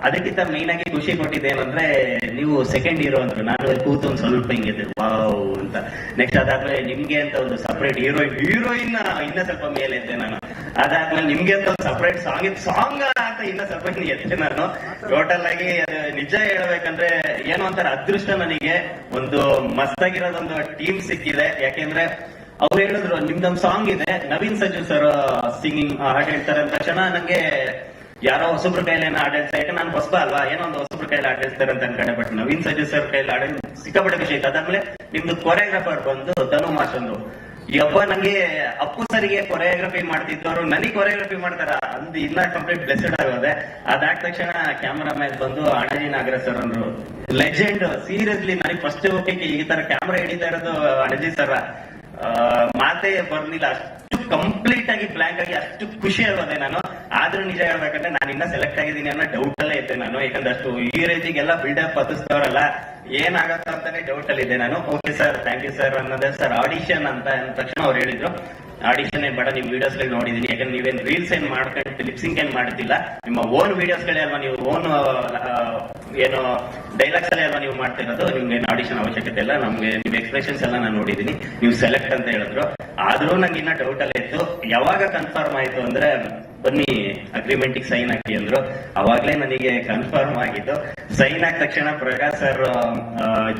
ಅದಕ್ಕಿಂತ ಮೇನ್ ಆಗಿ ಖುಷಿ ಕೊಟ್ಟಿದೆ ಏನಂದ್ರೆ, ನೀವು ಸೆಕೆಂಡ್ ಹೀರೋ ಅಂತ ನಾನು ಕೂತು ಒಂದು ಸ್ವಲ್ಪ ಹಿಂಗೆ ವಾವ್ ಅಂತ. ನೆಕ್ಸ್ಟ್ ಅದಾದ್ಮೇಲೆ ನಿಮ್ಗೆ ಅಂತ ಒಂದು ಸಪರೇಟ್ ಹೀರೋಯಿನ್ ಹೀರೋಯಿನ್ ಇನ್ನ ಸ್ವಲ್ಪ ಮೇಲೆ ಇದ್ದೆ ನಾನು. ಅದಾದ್ಮೇಲೆ ನಿಮ್ಗೆ ಅಂತ ಒಂದು ಸಪರೇಟ್ ಸಾಂಗ್ ಇತ್ತು ಸಾಂಗ್ ಅಂತ ಇನ್ನ ಸ್ವಲ್ಪ ಎತ್ತೆ ನಾನು. ಟೋಟಲ್ ಆಗಿ ಅದು ನಿಜ ಹೇಳ್ಬೇಕಂದ್ರೆ, ಏನೋ ಒಂಥರ ಅದೃಷ್ಟ ನನಗೆ. ಒಂದು ಮಸ್ತಾಗಿರೋದೊಂದು ಟೀಮ್ ಸಿಕ್ಕಿದೆ. ಯಾಕೆಂದ್ರೆ ಅವ್ರು ಹೇಳಿದ್ರು ನಿಮ್ದೊಂದು ಸಾಂಗ್ ಇದೆ, ನವೀನ್ ಸಜ್ಜು ಸರ್ ಸಿಂಗಿಂಗ್ ಹಾಡ್ ಹೇಳ್ತಾರೆ ಅಂತ ತಕ್ಷಣ ನಂಗೆ ಯಾರೋ ಹೊಸಬ್ರ ಕೈಲಿ ಏನೋ ಹೇಳ್ತಾರೆ ಯಾಕೆ ನಾನು ಹೊಸಬ ಅಲ್ವಾ, ಏನೋ ಒಂದು ಹೊಸಬ್ರ ಕೈಲಿ ಹಾಡು ಹೇಳ್ತಾರೆ ಅಂತ ಅನ್ಕೊಂಡೆ ಬಟ್ ನವೀನ್ ಸಜ್ಜು ಸರ್ ಕೈಲಿ ಹಾಡು ಸಿಕ್ಕಾಪಟ್ಟೆ ವಿಷಯ ಆಯ್ತು. ಅದಾದ್ಮೇಲೆ ನಿಮ್ದು ಕೊರಿಯೋಗ್ರಾಫರ್ ಬಂದು ಧನು ಈ ಹಬ್ಬ ನಂಗೆ ಅಪ್ಪು ಸರಿಗೆ ಕೊರಿಯೋಗ್ರಫಿ ಮಾಡ್ತಿದ್ದವರು ನನಗೆ ಕೊರಿಯೋಗ್ರಫಿ ಮಾಡ್ತಾರ, ಅಂದ್ ಇಲ್ಲ ಕಂಪ್ಲೀಟ್ ಬ್ಲೆಸ್ಡ್ ಆಗೋದೆ. ಅದಾದ ತಕ್ಷಣ ಕ್ಯಾಮರಾ ಮ್ಯಾನ್ ಬಂದು ಅಣಜಿ ನಾಗರ ಸರ್ ಅಂದ್ರು ಲೆಜೆಂಡ್ ಸೀರಿಯಸ್ಲಿ ನನಗೆ ಫಸ್ಟ್ ಓಕೆ ಈ ತರ ಕ್ಯಾಮ್ರಾ ಹಿಡಿತಾ ಇರೋದು ಅಣಜಿ ಸರ್ ಮಾತೇ ಬರ್ಲಿಲ್ಲ. ಅಷ್ಟು ಕಂಪ್ಲೀಟ್ ಆಗಿ ಬ್ಲಾಂಕ್ ಆಗಿ ಅಷ್ಟು ಖುಷಿ ಆಗೋದೆ ನಾನು. ಆದ್ರೂ ನಿಜ ಹೇಳ್ಬೇಕಂದ್ರೆ ನಾನು ಇನ್ನ ಸೆಲೆಕ್ಟ್ ಆಗಿದ್ದೀನಿ ಅನ್ನೋ ಡೌಟ್ ಅಲ್ಲೇ ಇದ್ದೆ ನಾನು. ಯಾಕಂದ್ರೆ ಅಷ್ಟು ಈ ರೀತಿಗೆಲ್ಲ ಬಿಲ್ಡಪ್ ಹತ್ತಿಸ್ತವ್ರಲ್ಲ ಏನಾಗತ್ತ ಅಂತಾನೆ ಡೌಟ್ ಅಲ್ಲಿ ಇದ್ದೆ ನಾನು. Okay sir thank you sir ಅನ್ನೋದೇ ಸರ್ ಆಡಿಷನ್ ಅಂತ ಅಂದ ತಕ್ಷಣ ಅವ್ರು ಹೇಳಿದ್ರು. ಆಡಿಷನ್ ಬೇಡ ನಿಮ್ ವಿಡಿಯೋಸ್ಗಳು ನೋಡಿದೀನಿ ಯಾಕಂದ್ರೆ ನೀವೇನ್ ರೀಲ್ಸ್ ಏನ್ ಮಾಡ್ಕೊಂಡು ಲಿಪ್ಸಿಂಗ್ ಏನ್ ಮಾಡ್ತಿಲ್ಲ. ನಿಮ್ಮ ಓನ್ ವಿಡಿಯೋಸ್ ಗಳೇ ಅಲ್ವಾ ನೀವು ಓನ್ ಏನು ಡೈಲಾಗ್ಸ್ ಅಲ್ಲೇ ಅಲ್ವಾ ನೀವು ಮಾಡ್ತಿರೋದು ನಿಮ್ಗೆ ಏನು ಆಡಿಷನ್ ಅವಶ್ಯಕತೆ ಇಲ್ಲ. ನಮ್ಗೆ ನಿಮ್ ಎಕ್ಸ್ಪ್ರೆಷನ್ಸ್ ಎಲ್ಲ ನಾನು ನೋಡಿದೀನಿ. ನೀವು ಸೆಲೆಕ್ಟ್ ಅಂತ ಹೇಳಿದ್ರು. ಆದ್ರೂ ನಂಗೆ ಇನ್ನ ಡೌಟ್ ಅಲ್ಲೇ ಇತ್ತು. ಯಾವಾಗ ಕನ್ಫರ್ಮ್ ಆಯ್ತು ಅಂದ್ರೆ ಬನ್ನಿ ಅಗ್ರಿಮೆಂಟ್ ಸೈನ್ ಹಾಕಿ ಅಂದ್ರು. ಅವಾಗ್ಲೇ ನನಗೆ ಕನ್ಫರ್ಮ್ ಆಗಿತ್ತು ಸೈನ್ ಹಾಕಿದ ತಕ್ಷಣ ಪ್ರಕಾಶ್ ಸರ್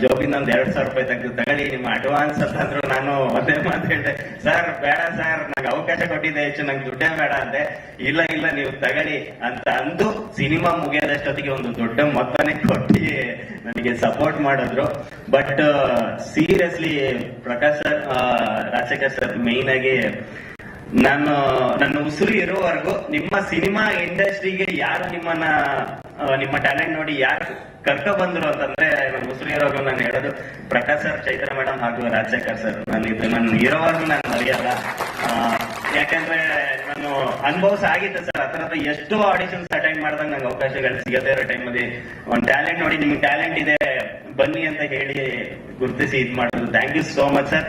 ಜೋಬಿಂದ ಒಂದ್ ಎರಡ್ ಸಾವಿರ ರೂಪಾಯಿ ತೆಗೆದು ತಗೊಳ್ಳಿ, ನಿಮ್ಮ ಅಡ್ವಾನ್ಸ್ ಅಂತಂದ್ರು ನಾನು ಅದೇ ಮಾತು ಹೇಳಿದೆ. ಸರ್ ಬೇಡ ಸರ್ ನಂಗೆ ಅವಕಾಶ ಕೊಟ್ಟಿದ್ದೆ ಹೆಚ್ಚು, ನಂಗೆ ದುಡ್ಡೇ ಬೇಡ ಅಂದೆ. ಇಲ್ಲ ಇಲ್ಲ, ನೀವು ತಗೊಳ್ಳಿ ಅಂತ ಅಂದು ಸಿನಿಮಾ ಮುಗಿಯೋದಷ್ಟೊತ್ತಿಗೆ ಒಂದು ದೊಡ್ಡ ಮೊತ್ತನೇ ಕೊಟ್ಟು ನನಗೆ ಸಪೋರ್ಟ್ ಮಾಡಿದ್ರು. But seriously Prakash sir Rajashekar sir main ಆಗಿ ನಾನು, ನನ್ನ ಉಸಿರು ಇರೋವರೆಗೂ ನಿಮ್ಮ ಸಿನಿಮಾ ಇಂಡಸ್ಟ್ರಿಗೆ ಯಾರು ನಿಮ್ಮನ್ನ ನಿಮ್ಮ ಟ್ಯಾಲೆಂಟ್ ನೋಡಿ ಯಾರು ಕರ್ಕ ಬಂದ್ರು ಅಂತಂದ್ರೆ ನನ್ನ ಉಸಿರು ಇರೋವರೆಗೂ ನಾನು ಹೇಳೋದು ಪ್ರಕಾಶ್ ಸರ್, ಚೈತ್ರ ಮೇಡಮ್ ಹಾಗೂ ರಾಜಶೇಖರ್ ಸರ್. ನಾನು ಇದು ನನ್ನ ಇರೋವರೆಗೂ ನಾನು ಮರೆಯಲ್ಲ ಯಾಕಂದ್ರೆ ನಾನು ಅನುಭವಿಸ ಆಗಿತ್ತು ಸರ್. ಆ ಎಷ್ಟು ಎಷ್ಟೋ ಆಡಿಷನ್ಸ್ ಅಟೆಂಡ್ ಮಾಡಿದಾಗ ನಂಗೆ ಅವಕಾಶಗಳು ಸಿಗದೇ ಇರೋ ಟೈಮಲ್ಲಿ ಒಂದು ಟ್ಯಾಲೆಂಟ್ ನೋಡಿ, ನಿಮ್ಗೆ ಟ್ಯಾಲೆಂಟ್ ಇದೆ, ಬನ್ನಿ ಅಂತ ಹೇಳಿ ಗುರುತಿಸಿ ಇದು ಮಾಡೋದು thank you so much sir